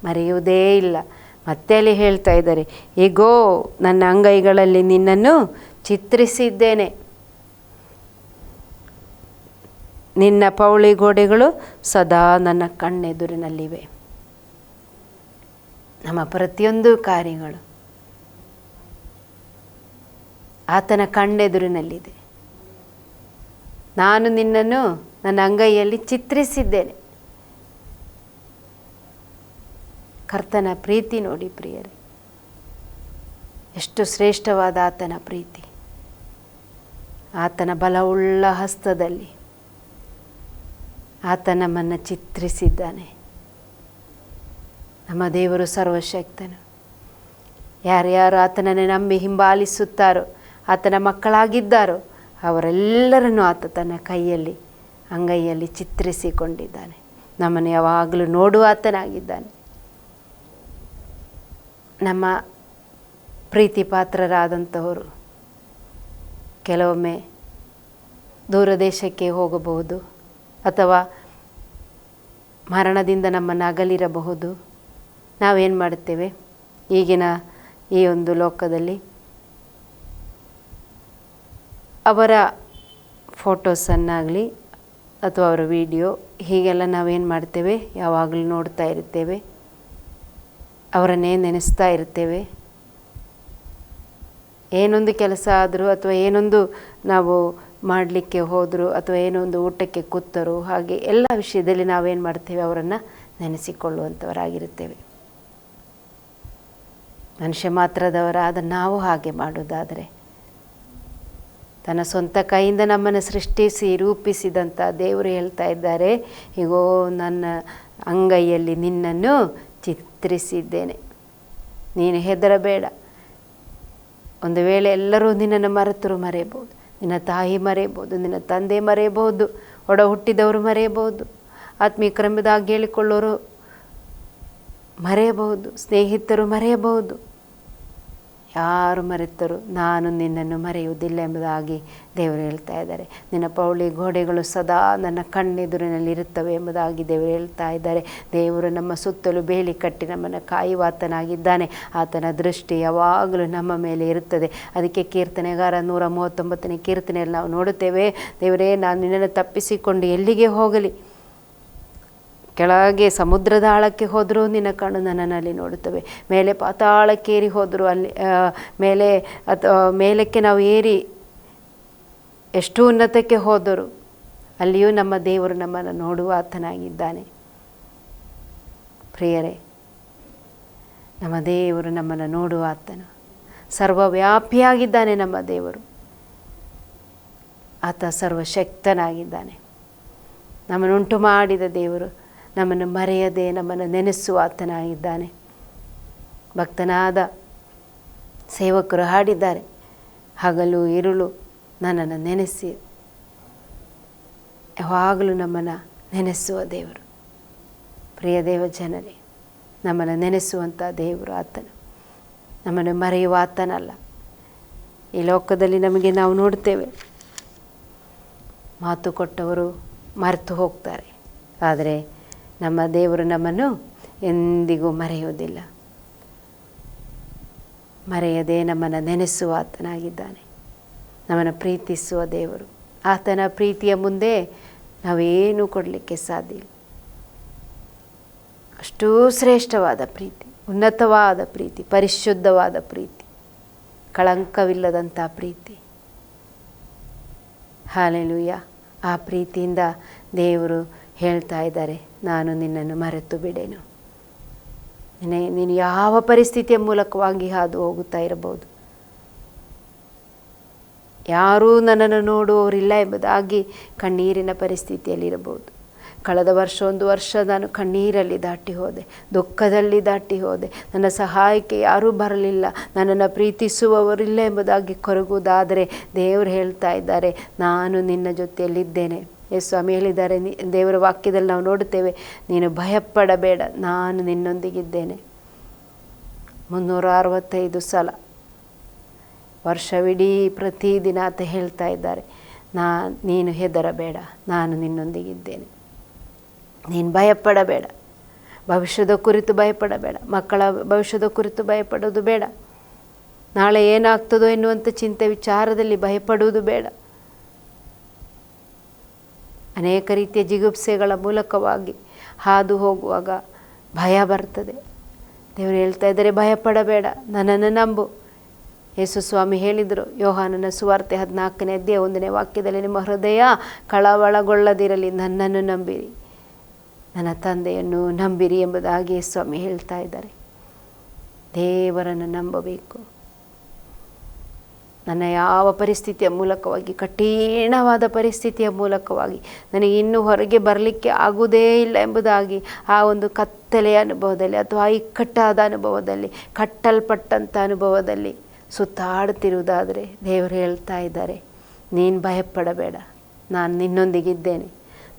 ಮರೆಯುವುದೇ ಇಲ್ಲ. ಮತ್ತೆ ಅಲ್ಲಿ ಹೇಳ್ತಾ ಇದ್ದಾರೆ ಈಗೋ ನನ್ನ ಅಂಗೈಗಳಲ್ಲಿ ನಿನ್ನನ್ನು ಚಿತ್ರಿಸಿದ್ದೇನೆ. ನಿನ್ನ ಪೌಳಿ ಗೋಡೆಗಳು ಸದಾ ನನ್ನ ಕಣ್ಣೆದುರಿನಲ್ಲಿವೆ. ನಮ್ಮ ಪ್ರತಿಯೊಂದು ಕಾರ್ಯಗಳು ಆತನ ಕಣ್ಣೆದುರಿನಲ್ಲಿದೆ. ನಾನು ನಿನ್ನನ್ನು ನನ್ನ ಅಂಗೈಯಲ್ಲಿ ಚಿತ್ರಿಸಿದ್ದೇನೆ. ಕರ್ತನ ಪ್ರೀತಿ ನೋಡಿ ಪ್ರಿಯರೇ. ಎಷ್ಟು ಶ್ರೇಷ್ಠವಾದ ಆತನ ಪ್ರೀತಿ. ಆತನ ಬಲವುಳ್ಳ ಹಸ್ತದಲ್ಲಿ ಆತ ನಮ್ಮನ್ನು ಚಿತ್ರಿಸಿದ್ದಾನೆ. ನಮ್ಮ ದೇವರು ಸರ್ವಶಕ್ತನು. ಯಾರ್ಯಾರು ಆತನನ್ನು ನಂಬಿ ಹಿಂಬಾಲಿಸುತ್ತಾರೋ, ಆತನ ಮಕ್ಕಳಾಗಿದ್ದಾರೋ, ಅವರೆಲ್ಲರನ್ನು ಆತ ತನ್ನ ಕೈಯಲ್ಲಿ, ಅಂಗೈಯಲ್ಲಿ ಚಿತ್ರಿಸಿಕೊಂಡಿದ್ದಾನೆ. ನಮ್ಮನ್ನು ಯಾವಾಗಲೂ ನೋಡುವ ಆತನಾಗಿದ್ದಾನೆ. ನಮ್ಮ ಪ್ರೀತಿ ಪಾತ್ರರಾದಂಥವರು ಕೆಲವೊಮ್ಮೆ ದೂರ ದೇಶಕ್ಕೆ ಹೋಗಬಹುದು ಅಥವಾ ಮರಣದಿಂದ ನಮ್ಮನ್ನು ಅಗಲಿರಬಹುದು. ನಾವೇನು ಮಾಡುತ್ತೇವೆ? ಈಗಿನ ಈ ಒಂದು ಲೋಕದಲ್ಲಿ ಅವರ ಫೋಟೋಸನ್ನಾಗಲಿ ಅಥವಾ ಅವರ ವಿಡಿಯೋ ಹೀಗೆಲ್ಲ ನಾವೇನು ಮಾಡ್ತೇವೆ? ಯಾವಾಗಲೂ ನೋಡ್ತಾ ಇರ್ತೇವೆ ಅವರನ್ನೇ ನೆನೆಸ್ತಾ ಇರ್ತೇವೆ ಏನೊಂದು ಕೆಲಸ ಆದರೂ ಅಥವಾ ಏನೊಂದು ನಾವು ಮಾಡಲಿಕ್ಕೆ ಹೋದರೂ ಅಥವಾ ಏನೊಂದು ಊಟಕ್ಕೆ ಕೂತರು ಹಾಗೆ ಎಲ್ಲ ವಿಷಯದಲ್ಲಿ ನಾವೇನು ಮಾಡ್ತೇವೆ? ಅವರನ್ನು ನೆನೆಸಿಕೊಳ್ಳುವಂಥವರಾಗಿರುತ್ತೇವೆ ಮನುಷ್ಯ ಮಾತ್ರದವರಾದ ನಾವು ಹಾಗೆ ಮಾಡೋದಾದರೆ ತನ್ನ ಸ್ವಂತ ಕೈಯಿಂದ ನಮ್ಮನ್ನು ಸೃಷ್ಟಿಸಿ ರೂಪಿಸಿದಂಥ ದೇವರು ಹೇಳ್ತಾ ಇದ್ದಾರೆ ಹೀಗೋ ನನ್ನ ಅಂಗೈಯಲ್ಲಿ ನಿನ್ನನ್ನು ಚಿತ್ರಿಸಿದ್ದೇನೆ. ನೀನು ಹೆದರಬೇಡ. ಒಂದು ವೇಳೆ ಎಲ್ಲರೂ ನಿನ್ನನ್ನು ಮರೆತರು ಮರೆಯಬಹುದು. ನಿನ್ನ ತಾಯಿ ಮರೆಯಬಹುದು, ನಿನ್ನ ತಂದೆ ಮರೆಯಬಹುದು ಒಡ ಹುಟ್ಟಿದವರು ಮರೆಯಬಹುದು ಆತ್ಮೀಕ್ರಮದಾಗಿ ಹೇಳಿಕೊಳ್ಳೋರು ಮರೆಯಬಹುದು, ಸ್ನೇಹಿತರು ಮರೆಯಬಹುದು. ಯಾರು ಮರೆತರು ನಾನು ನಿನ್ನನ್ನು ಮರೆಯುವುದಿಲ್ಲ ಎಂಬುದಾಗಿ ದೇವರು ಹೇಳ್ತಾ ಇದ್ದಾರೆ. ನಿನ್ನ ಪೌಳಿ ಗೋಡೆಗಳು ಸದಾ ನನ್ನ ಕಣ್ಣೆದುರಿನಲ್ಲಿ ಇರುತ್ತವೆ ಎಂಬುದಾಗಿ ದೇವರು ಹೇಳ್ತಾ ಇದ್ದಾರೆ. ದೇವರು ನಮ್ಮ ಸುತ್ತಲೂ ಬೇಲಿ ಕಟ್ಟಿ ನಮ್ಮನ್ನು ಕಾಯುವಾತನಾಗಿದ್ದಾನೆ. ಆತನ ದೃಷ್ಟಿ ಯಾವಾಗಲೂ ನಮ್ಮ ಮೇಲೆ ಇರುತ್ತದೆ. ಅದಕ್ಕೆ ಕೀರ್ತನೆಗಾರ ನೂರ ಮೂವತ್ತೊಂಬತ್ತನೇ ಕೀರ್ತನೆಯಲ್ಲಿ ನಾವು ನೋಡುತ್ತೇವೆ, ದೇವರೇ, ನಾನು ನಿನ್ನನ್ನು ತಪ್ಪಿಸಿಕೊಂಡು ಎಲ್ಲಿಗೆ ಹೋಗಲಿ? ಕೆಳಗೆ ಸಮುದ್ರದ ಆಳಕ್ಕೆ ಹೋದರೂ ನಿನ್ನ ಕಣ್ಣು ನನ್ನಲ್ಲಿ ನೋಡುತ್ತವೆ. ಮೇಲೆ ಪಾತಾಳಕ್ಕೇರಿ ಹೋದರೂ ಅಲ್ಲಿ ಮೇಲೆ ಅಥವಾ ಮೇಲಕ್ಕೆ ನಾವು ಏರಿ ಎಷ್ಟು ಉನ್ನತಕ್ಕೆ ಹೋದರು ಅಲ್ಲಿಯೂ ನಮ್ಮ ದೇವರು ನಮ್ಮನ್ನು ನೋಡುವ ಆತನಾಗಿದ್ದಾನೆ. ಪ್ರಿಯರೇ, ನಮ್ಮ ದೇವರು ನಮ್ಮನ್ನು ನೋಡುವ ಆತನು. ಸರ್ವವ್ಯಾಪಿಯಾಗಿದ್ದಾನೆ ನಮ್ಮ ದೇವರು. ಆತ ಸರ್ವಶಕ್ತನಾಗಿದ್ದಾನೆ. ನಮ್ಮನ್ನುಂಟು ಮಾಡಿದ ದೇವರು ನಮ್ಮನ್ನು ಮರೆಯದೆ ನಮ್ಮನ್ನು ನೆನೆಸುವ ಆತನಾಗಿದ್ದಾನೆ. ಭಕ್ತನಾದ ಸೇವಕರು ಹಾಡಿದ್ದಾರೆ, ಹಗಲು ಇರುಳು ನನ್ನನ್ನು ನೆನೆಸಿ, ಯಾವಾಗಲೂ ನಮ್ಮನ್ನು ನೆನೆಸುವ ದೇವರು. ಪ್ರಿಯ ದೇವ ಜನರೇ, ನಮ್ಮನ್ನು ನೆನೆಸುವಂಥ ದೇವರು ಆತನು. ನಮ್ಮನ್ನು ಮರೆಯುವ ಆತನಲ್ಲ. ಈ ಲೋಕದಲ್ಲಿ ನಮಗೆ ನಾವು ನೋಡ್ತೇವೆ. ಮಾತು ಕೊಟ್ಟವರು ಮರೆತು ಹೋಗ್ತಾರೆ. ಆದರೆ ನಮ್ಮ ದೇವರು ನಮ್ಮನ್ನು ಎಂದಿಗೂ ಮರೆಯುವುದಿಲ್ಲ. ಮರೆಯದೆ ನಮ್ಮನ್ನು ನೆನೆಸುವ ಆತನಾಗಿದ್ದಾನೆ. ನಮ್ಮನ್ನು ಪ್ರೀತಿಸುವ ದೇವರು. ಆತನ ಪ್ರೀತಿಯ ಮುಂದೆ ನಾವೇನು ಕೊಡಲಿಕ್ಕೆ ಸಾಧ್ಯ ಇಲ್ಲ. ಅಷ್ಟೂ ಶ್ರೇಷ್ಠವಾದ ಪ್ರೀತಿ, ಉನ್ನತವಾದ ಪ್ರೀತಿ, ಪರಿಶುದ್ಧವಾದ ಪ್ರೀತಿ ಕಳಂಕವಿಲ್ಲದಂಥ ಪ್ರೀತಿ. ಹಾಲೆಲುಯ್ಯ ಆ ಪ್ರೀತಿಯಿಂದ ದೇವರು ಹೇಳ್ತಾ ಇದ್ದಾರೆ, ನಾನು ನಿನ್ನನ್ನು ಮರೆತು ಬಿಡೆನು. ನೀನು ಯಾವ ಪರಿಸ್ಥಿತಿಯ ಮೂಲಕವಾಗಿ ಹಾದು ಹೋಗುತ್ತಾ ಇರಬಹುದು? ಯಾರೂ ನನ್ನನ್ನು ನೋಡುವವರಿಲ್ಲ ಎಂಬುದಾಗಿ ಕಣ್ಣೀರಿನ ಪರಿಸ್ಥಿತಿಯಲ್ಲಿರಬಹುದು ಕಳೆದ ವರ್ಷ, ಒಂದು ವರ್ಷ ನಾನು ಕಣ್ಣೀರಲ್ಲಿ ದಾಟಿ ಹೋದೆ, ದುಃಖದಲ್ಲಿ ದಾಟಿ ಹೋದೆ. ನನ್ನ ಸಹಾಯಕ್ಕೆ ಯಾರೂ ಬರಲಿಲ್ಲ, ನನ್ನನ್ನು ಪ್ರೀತಿಸುವವರಿಲ್ಲ ಎಂಬುದಾಗಿ ಕೊರಗುವುದಾದರೆ ದೇವರು ಹೇಳ್ತಾ ಇದ್ದಾರೆ, ನಾನು ನಿನ್ನ ಜೊತೆಯಲ್ಲಿದ್ದೇನೆ. ಎಸ್ ಸ್ವಾಮಿ ಹೇಳಿದ್ದಾರೆ ದೇವರ ವಾಕ್ಯದಲ್ಲಿ ನಾವು ನೋಡುತ್ತೇವೆ, ನೀನು ಭಯಪಡಬೇಡ, ನಾನು ನಿನ್ನೊಂದಿಗಿದ್ದೇನೆ. ಮುನ್ನೂರ ಅರವತ್ತೈದು ಸಲ ವರ್ಷವಿಡೀ ಪ್ರತಿದಿನ ಅಂತ ಹೇಳ್ತಾ ಇದ್ದಾರೆ, ನಾ, ನೀನು ಹೆದರಬೇಡ, ನಾನು ನಿನ್ನೊಂದಿಗಿದ್ದೇನೆ. ನೀನು ಭಯಪಡಬೇಡ, ಭವಿಷ್ಯದ ಕುರಿತು ಭಯಪಡಬೇಡ, ಮಕ್ಕಳ ಭವಿಷ್ಯದ ಕುರಿತು ಭಯಪಡೋದು ಬೇಡ. ನಾಳೆ ಏನಾಗ್ತದೋ ಎನ್ನುವಂಥ ಚಿಂತೆ ವಿಚಾರದಲ್ಲಿ ಭಯಪಡುವುದು ಬೇಡ. ಅನೇಕ ರೀತಿಯ ಜಿಗುಪ್ಸೆಗಳ ಮೂಲಕವಾಗಿ ಹಾದು ಹೋಗುವಾಗ ಭಯ ಬರ್ತದೆ. ದೇವರು ಹೇಳ್ತಾ ಇದ್ದಾರೆ, ಭಯಪಡಬೇಡ, ನನ್ನನ್ನು ನಂಬು. ಯೇಸು ಸ್ವಾಮಿ ಹೇಳಿದರು, ಯೋಹಾನನ ಸುವಾರ್ತೆ ಹದಿನಾಲ್ಕನೇ ಅಧ್ಯಾಯ ಒಂದನೇ ವಾಕ್ಯದಲ್ಲಿ, ನಿಮ್ಮ ಹೃದಯ ಕಳವಳಗೊಳ್ಳದಿರಲಿ, ನನ್ನನ್ನು ನಂಬಿರಿ, ನನ್ನ ತಂದೆಯನ್ನು ನಂಬಿರಿ ಎಂಬುದಾಗಿ ಸ್ವಾಮಿ ಹೇಳ್ತಾ ಇದ್ದಾರೆ. ದೇವರನ್ನು ನಂಬಬೇಕು. ನನ್ನ ಯಾವ ಪರಿಸ್ಥಿತಿಯ ಮೂಲಕವಾಗಿ, ಕಠಿಣವಾದ ಪರಿಸ್ಥಿತಿಯ ಮೂಲಕವಾಗಿ ನನಗೆ ಇನ್ನೂ ಹೊರಗೆ ಬರಲಿಕ್ಕೆ ಆಗುವುದೇ ಇಲ್ಲ ಎಂಬುದಾಗಿ ಆ ಒಂದು ಕತ್ತಲೆಯ ಅನುಭವದಲ್ಲಿ ಅಥವಾ ಇಕ್ಕಟ್ಟಾದ ಅನುಭವದಲ್ಲಿ ಕಟ್ಟಲ್ಪಟ್ಟಂಥ ಅನುಭವದಲ್ಲಿ ಸುತ್ತಾಡುತ್ತಿರುವುದಾದರೆ ದೇವರು ಹೇಳ್ತಾ ಇದ್ದಾರೆ, ನೀನು ಭಯಪಡಬೇಡ, ನಾನು ನಿನ್ನೊಂದಿಗಿದ್ದೇನೆ,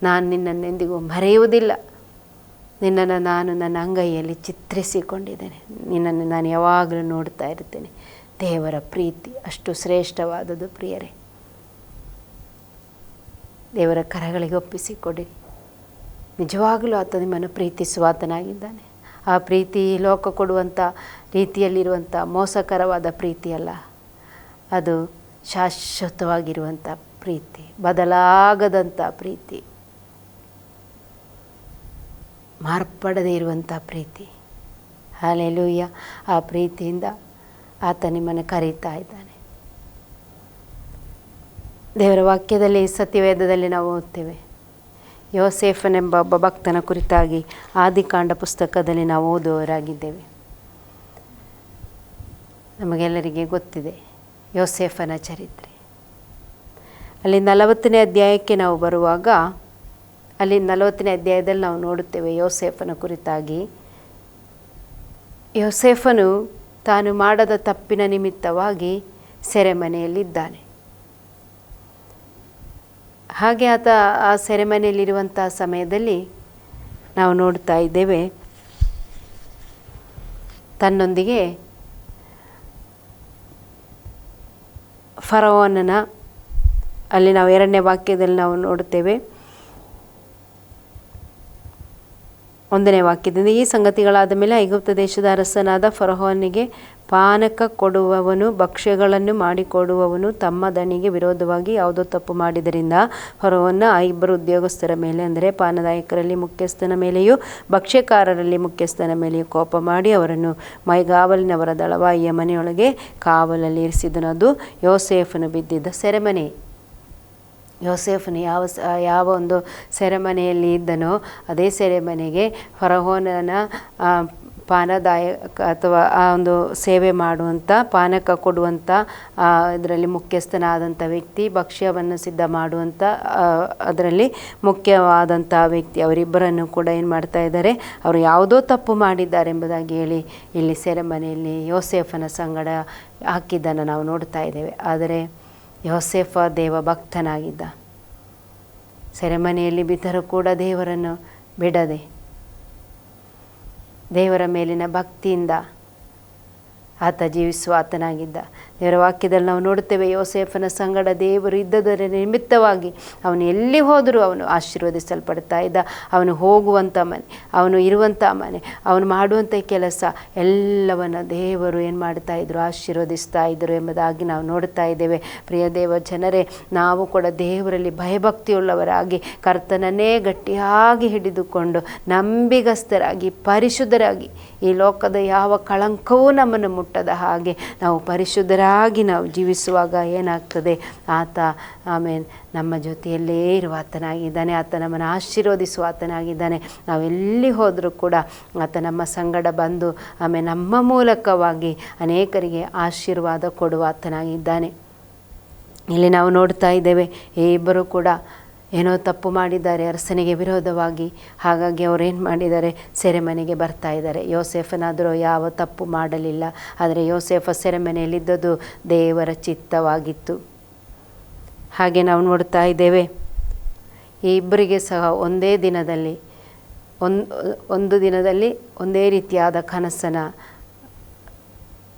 ನಾನು ನಿನ್ನನ್ನೆಂದಿಗೂ ಮರೆಯುವುದಿಲ್ಲ. ನಿನ್ನನ್ನು ನಾನು ನನ್ನ ಅಂಗೈಯಲ್ಲಿ ಚಿತ್ರಿಸಿಕೊಂಡಿದ್ದೇನೆ. ನಿನ್ನನ್ನು ನಾನು ಯಾವಾಗಲೂ ನೋಡ್ತಾ ಇರ್ತೇನೆ ದೇವರ ಪ್ರೀತಿ ಅಷ್ಟು ಶ್ರೇಷ್ಠವಾದದ್ದು ಪ್ರಿಯರೇ. ದೇವರ ಕರಗಳಿಗೆ ಒಪ್ಪಿಸಿಕೊಡಿ. ನಿಜವಾಗಲೂ ಆತ ನಿಮ್ಮನ್ನು ಪ್ರೀತಿಸುವಾತನಾಗಿದ್ದಾನೆ ಆ ಪ್ರೀತಿ ಲೋಕ ಕೊಡುವಂಥ ರೀತಿಯಲ್ಲಿರುವಂಥ ಮೋಸಕರವಾದ ಪ್ರೀತಿಯಲ್ಲ, ಅದು ಶಾಶ್ವತವಾಗಿರುವಂಥ ಪ್ರೀತಿ, ಬದಲಾಗದಂಥ ಪ್ರೀತಿ, ಮಾರ್ಪಡದೇ ಇರುವಂಥ ಪ್ರೀತಿ. ಹಾಲೆಲೂಯ್ಯ. ಆ ಪ್ರೀತಿಯಿಂದ ಆತ ನಿಮ್ಮನ್ನು ಕರೀತಾ ಇದ್ದಾನೆ. ದೇವರ ವಾಕ್ಯದಲ್ಲಿ ಸತ್ಯವೇದದಲ್ಲಿ ನಾವು ಓದ್ತೇವೆ. ಯೋಸೇಫನೆಂಬ ಒಬ್ಬ ಭಕ್ತನ ಕುರಿತಾಗಿ ಆದಿಕಾಂಡ ಪುಸ್ತಕದಲ್ಲಿ ನಾವು ಓದುವವರಾಗಿದ್ದೇವೆ. ನಮಗೆಲ್ಲರಿಗೆ ಗೊತ್ತಿದೆ, ಯೋಸೇಫನ ಚರಿತ್ರೆ. ಅಲ್ಲಿ ನಲವತ್ತನೇ ಅಧ್ಯಾಯಕ್ಕೆ ನಾವು ಬರುವಾಗ, ಅಲ್ಲಿ ನಲವತ್ತನೇ ಅಧ್ಯಾಯದಲ್ಲಿ ನಾವು ನೋಡುತ್ತೇವೆ ಯೋಸೇಫನ ಕುರಿತಾಗಿ. ಯೋಸೇಫನು ತಾನು ಮಾಡದ ತಪ್ಪಿನ ನಿಮಿತ್ತವಾಗಿ ಸೆರೆಮನೆಯಲ್ಲಿದ್ದಾನೆ. ಹಾಗೆ ಆತ ಆ ಸೆರೆಮನೆಯಲ್ಲಿರುವಂಥ ಸಮಯದಲ್ಲಿ ನಾವು ನೋಡ್ತಾ ಇದ್ದೇವೆ, ತನ್ನೊಂದಿಗೆ ಫರೋನನ ಅಲ್ಲಿ ನಾವು ಎರಡನೇ ವಾಕ್ಯದಲ್ಲಿ ನಾವು ನೋಡುತ್ತೇವೆ ಒಂದನೇ ವಾಕ್ಯದಿಂದ, ಈ ಸಂಗತಿಗಳಾದ ಮೇಲೆ ಐಗುಪ್ತ ದೇಶದ ಅರಸನಾದ ಫರೋಹನಿಗೆ ಪಾನಕ ಕೊಡುವವನು, ಭಕ್ಷ್ಯಗಳನ್ನು ಮಾಡಿಕೊಡುವವನು ತಮ್ಮ ದಣಿಗೆ ವಿರೋಧವಾಗಿ ಯಾವುದೋ ತಪ್ಪು ಮಾಡಿದರಿಂದ ಫರೋಹನ ಆ ಇಬ್ಬರು ಉದ್ಯೋಗಸ್ಥರ ಮೇಲೆ, ಅಂದರೆ ಪಾನದಾಯಕರಲ್ಲಿ ಮುಖ್ಯಸ್ಥನ ಮೇಲೆಯೂ, ಭಕ್ಷ್ಯಕಾರರಲ್ಲಿ ಮುಖ್ಯಸ್ಥನ ಮೇಲೆಯೂ ಕೋಪ ಮಾಡಿ ಅವರನ್ನು ಮೈಗಾವಲಿನವರ ದಳವಾಯಿಯ ಮನೆಯೊಳಗೆ ಕಾವಲಲ್ಲಿ ಇರಿಸಿದನು ಅದು ಯೋಸೇಫನು ಬಿದ್ದಿದ್ದ ಸೆರೆಮನೆ. ಯೋಸೇಫನು ಯಾವ ಸ, ಯಾವ ಒಂದು ಸೆರೆಮನೆಯಲ್ಲಿ ಇದ್ದನೋ ಅದೇ ಸೆರೆಮನೆಗೆ ಫರಹೋನನ ಪಾನದಾಯಕ ಅಥವಾ ಆ ಒಂದು ಸೇವೆ ಮಾಡುವಂಥ ಪಾನಕ ಕೊಡುವಂಥ ಇದರಲ್ಲಿ ಮುಖ್ಯಸ್ಥನಾದಂಥ ವ್ಯಕ್ತಿ, ಭಕ್ಷ್ಯವನ್ನು ಸಿದ್ಧ ಮಾಡುವಂಥ ಅದರಲ್ಲಿ ಮುಖ್ಯವಾದಂಥ ವ್ಯಕ್ತಿ ಅವರಿಬ್ಬರನ್ನು ಕೂಡ ಏನು ಮಾಡ್ತಾ ಇದ್ದಾರೆ, ಅವರು ಯಾವುದೋ ತಪ್ಪು ಮಾಡಿದ್ದಾರೆ ಎಂಬುದಾಗಿ ಹೇಳಿ ಇಲ್ಲಿ ಸೆರೆಮನೆಯಲ್ಲಿ ಯೋಸೇಫನ ಸಂಗಡ ಹಾಕಿದ್ದನ್ನು ನಾವು ನೋಡ್ತಾ ಇದ್ದೇವೆ. ಆದರೆ ಯೋಸೇಫ ದೇವ ಭಕ್ತನಾಗಿದ್ದ ಸೆರೆಮನೆಯಲ್ಲಿ ಬಿದ್ದರೂ ಕೂಡ ದೇವರನ್ನು ಬಿಡದೆ ದೇವರ ಮೇಲಿನ ಭಕ್ತಿಯಿಂದ ಆತ ಜೀವಿಸುವ ಆತನಾಗಿದ್ದ ದೇವರ ವಾಕ್ಯದಲ್ಲಿ ನಾವು ನೋಡುತ್ತೇವೆ ಯೋಸೇಫನ ಸಂಗಡ ದೇವರು ಇದ್ದದರ ನಿಮಿತ್ತವಾಗಿ ಅವನು ಎಲ್ಲಿ ಹೋದರೂ ಅವನು ಆಶೀರ್ವದಿಸಲ್ಪಡ್ತಾ ಇದ್ದ. ಅವನು ಹೋಗುವಂಥ ಮನೆ, ಅವನು ಇರುವಂಥ ಮನೆ, ಅವನು ಮಾಡುವಂಥ ಕೆಲಸ, ಎಲ್ಲವನ್ನ ದೇವರು ಏನು ಮಾಡ್ತಾ ಇದ್ರು, ಆಶೀರ್ವದಿಸ್ತಾ ಇದ್ದರು ಎಂಬುದಾಗಿ ನಾವು ನೋಡ್ತಾ ಇದ್ದೇವೆ. ಪ್ರಿಯ ದೇವ ಜನರೇ, ನಾವು ಕೂಡ ದೇವರಲ್ಲಿ ಭಯಭಕ್ತಿಯುಳ್ಳವರಾಗಿ, ಕರ್ತನನ್ನೇ ಗಟ್ಟಿಯಾಗಿ ಹಿಡಿದುಕೊಂಡು ನಂಬಿಗಸ್ತರಾಗಿ, ಪರಿಶುದ್ಧರಾಗಿ ಈ ಲೋಕದ ಯಾವ ಕಳಂಕವೂ ನಮ್ಮನ್ನು ಮುಟ್ಟದ ಹಾಗೆ ನಾವು ಪರಿಶುದ್ಧರಾಗಿ ನಾವು ಜೀವಿಸುವಾಗ ಏನಾಗ್ತದೆ? ಆತ ಆಮೇಲೆ ನಮ್ಮ ಜೊತೆಯಲ್ಲೇ ಇರುವ ಆತನಾಗಿದ್ದಾನೆ, ಆತ ನಮ್ಮನ್ನು ಆಶೀರ್ವದಿಸುವ ಆತನಾಗಿದ್ದಾನೆ. ನಾವು ಎಲ್ಲಿ ಹೋದರೂ ಕೂಡ ಆತ ನಮ್ಮ ಸಂಗಡ ಬಂದು ಆಮೇಲೆ ನಮ್ಮ ಮೂಲಕವಾಗಿ ಅನೇಕರಿಗೆ ಆಶೀರ್ವಾದ ಕೊಡುವ ಆತನಾಗಿದ್ದಾನೆ. ಇಲ್ಲಿ ನಾವು ನೋಡ್ತಾ ಇದ್ದೇವೆ ಇಬ್ಬರು ಕೂಡ ಏನೋ ತಪ್ಪು ಮಾಡಿದ್ದಾರೆ, ಅರಸನಿಗೆ ವಿರೋಧವಾಗಿ. ಹಾಗಾಗಿ ಅವರೇನು ಮಾಡಿದ್ದಾರೆ? ಸೆರೆಮನೆಗೆ ಬರ್ತಾ ಇದ್ದಾರೆ. ಯೋಸೆಫನಾದರೂ ಯಾವ ತಪ್ಪು ಮಾಡಲಿಲ್ಲ. ಆದರೆ ಯೋಸೆಫ ಸೆರೆಮನೆಯಲ್ಲಿದ್ದದ್ದು ದೇವರ ಚಿತ್ತವಾಗಿತ್ತು. ಹಾಗೆ ನಾವು ನೋಡ್ತಾ ಇದ್ದೇವೆ. ಈ ಇಬ್ಬರಿಗೆ ಸಹ ಒಂದೇ ದಿನದಲ್ಲಿ ಒಂದು ಒಂದು ದಿನದಲ್ಲಿ ಒಂದೇ ರೀತಿಯಾದ ಕನಸನ್ನು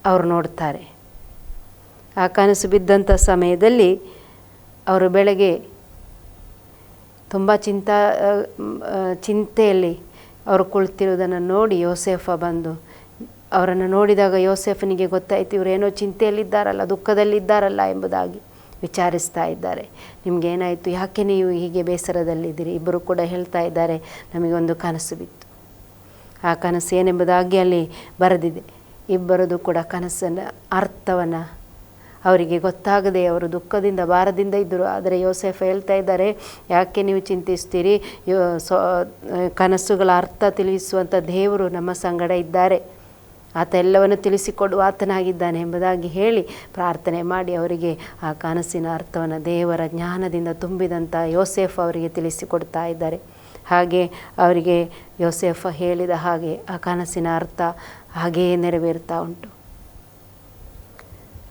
ಅವರು ನೋಡ್ತಾರೆ. ಆ ಕನಸು ಬಿದ್ದಂಥ ಸಮಯದಲ್ಲಿ ಅವರು ಬೆಳಗ್ಗೆ ತುಂಬ ಚಿಂತಾ ಚಿಂತೆಯಲ್ಲಿ ಅವರು ಕುಳಿತಿರುವುದನ್ನು ನೋಡಿ ಯೋಸೇಫ ಬಂದು, ಅವರನ್ನು ನೋಡಿದಾಗ ಯೋಸೆಫನಿಗೆ ಗೊತ್ತಾಯಿತು ಇವರೇನೋ ಚಿಂತೆಯಲ್ಲಿದ್ದಾರಲ್ಲ, ದುಃಖದಲ್ಲಿದ್ದಾರಲ್ಲ ಎಂಬುದಾಗಿ ವಿಚಾರಿಸ್ತಾ ಇದ್ದಾರೆ. ನಿಮಗೇನಾಯಿತು? ಯಾಕೆ ನೀವು ಹೀಗೆ ಬೇಸರದಲ್ಲಿದ್ದೀರಿ? ಇಬ್ಬರು ಕೂಡ ಹೇಳ್ತಾ ಇದ್ದಾರೆ ನಮಗೊಂದು ಕನಸು ಬಿತ್ತು. ಆ ಕನಸು ಏನೆಂಬುದಾಗಿ ಅಲ್ಲಿ ಬರೆದಿದೆ. ಇಬ್ಬರದು ಕೂಡ ಕನಸನ್ನು, ಅರ್ಥವನ್ನು ಅವರಿಗೆ ಗೊತ್ತಾಗದೆ ಅವರು ದುಃಖದಿಂದ, ಭಾರದಿಂದ ಇದ್ದರು. ಆದರೆ ಯೋಸೆಫ್ ಹೇಳ್ತಾ ಇದ್ದಾರೆ, ಯಾಕೆ ನೀವು ಚಿಂತಿಸ್ತೀರಿ? ಕನಸುಗಳ ಅರ್ಥ ತಿಳಿಸುವಂಥ ದೇವರು ನಮ್ಮ ಸಂಗಡ ಇದ್ದಾರೆ. ಆತ ಎಲ್ಲವನ್ನು ತಿಳಿಸಿಕೊಡುವ ಆತನಾಗಿದ್ದಾನೆ ಎಂಬುದಾಗಿ ಹೇಳಿ ಪ್ರಾರ್ಥನೆ ಮಾಡಿ ಅವರಿಗೆ ಆ ಕನಸಿನ ಅರ್ಥವನ್ನು ದೇವರ ಜ್ಞಾನದಿಂದ ತುಂಬಿದಂಥ ಯೋಸೆಫ್ ಅವರಿಗೆ ತಿಳಿಸಿಕೊಡ್ತಾ ಇದ್ದಾರೆ. ಹಾಗೆ ಅವರಿಗೆ ಯೋಸೆಫ ಹೇಳಿದ ಹಾಗೆ ಆ ಕನಸಿನ ಅರ್ಥ ಹಾಗೆಯೇ ನೆರವೇರ್ತಾ ಉಂಟು.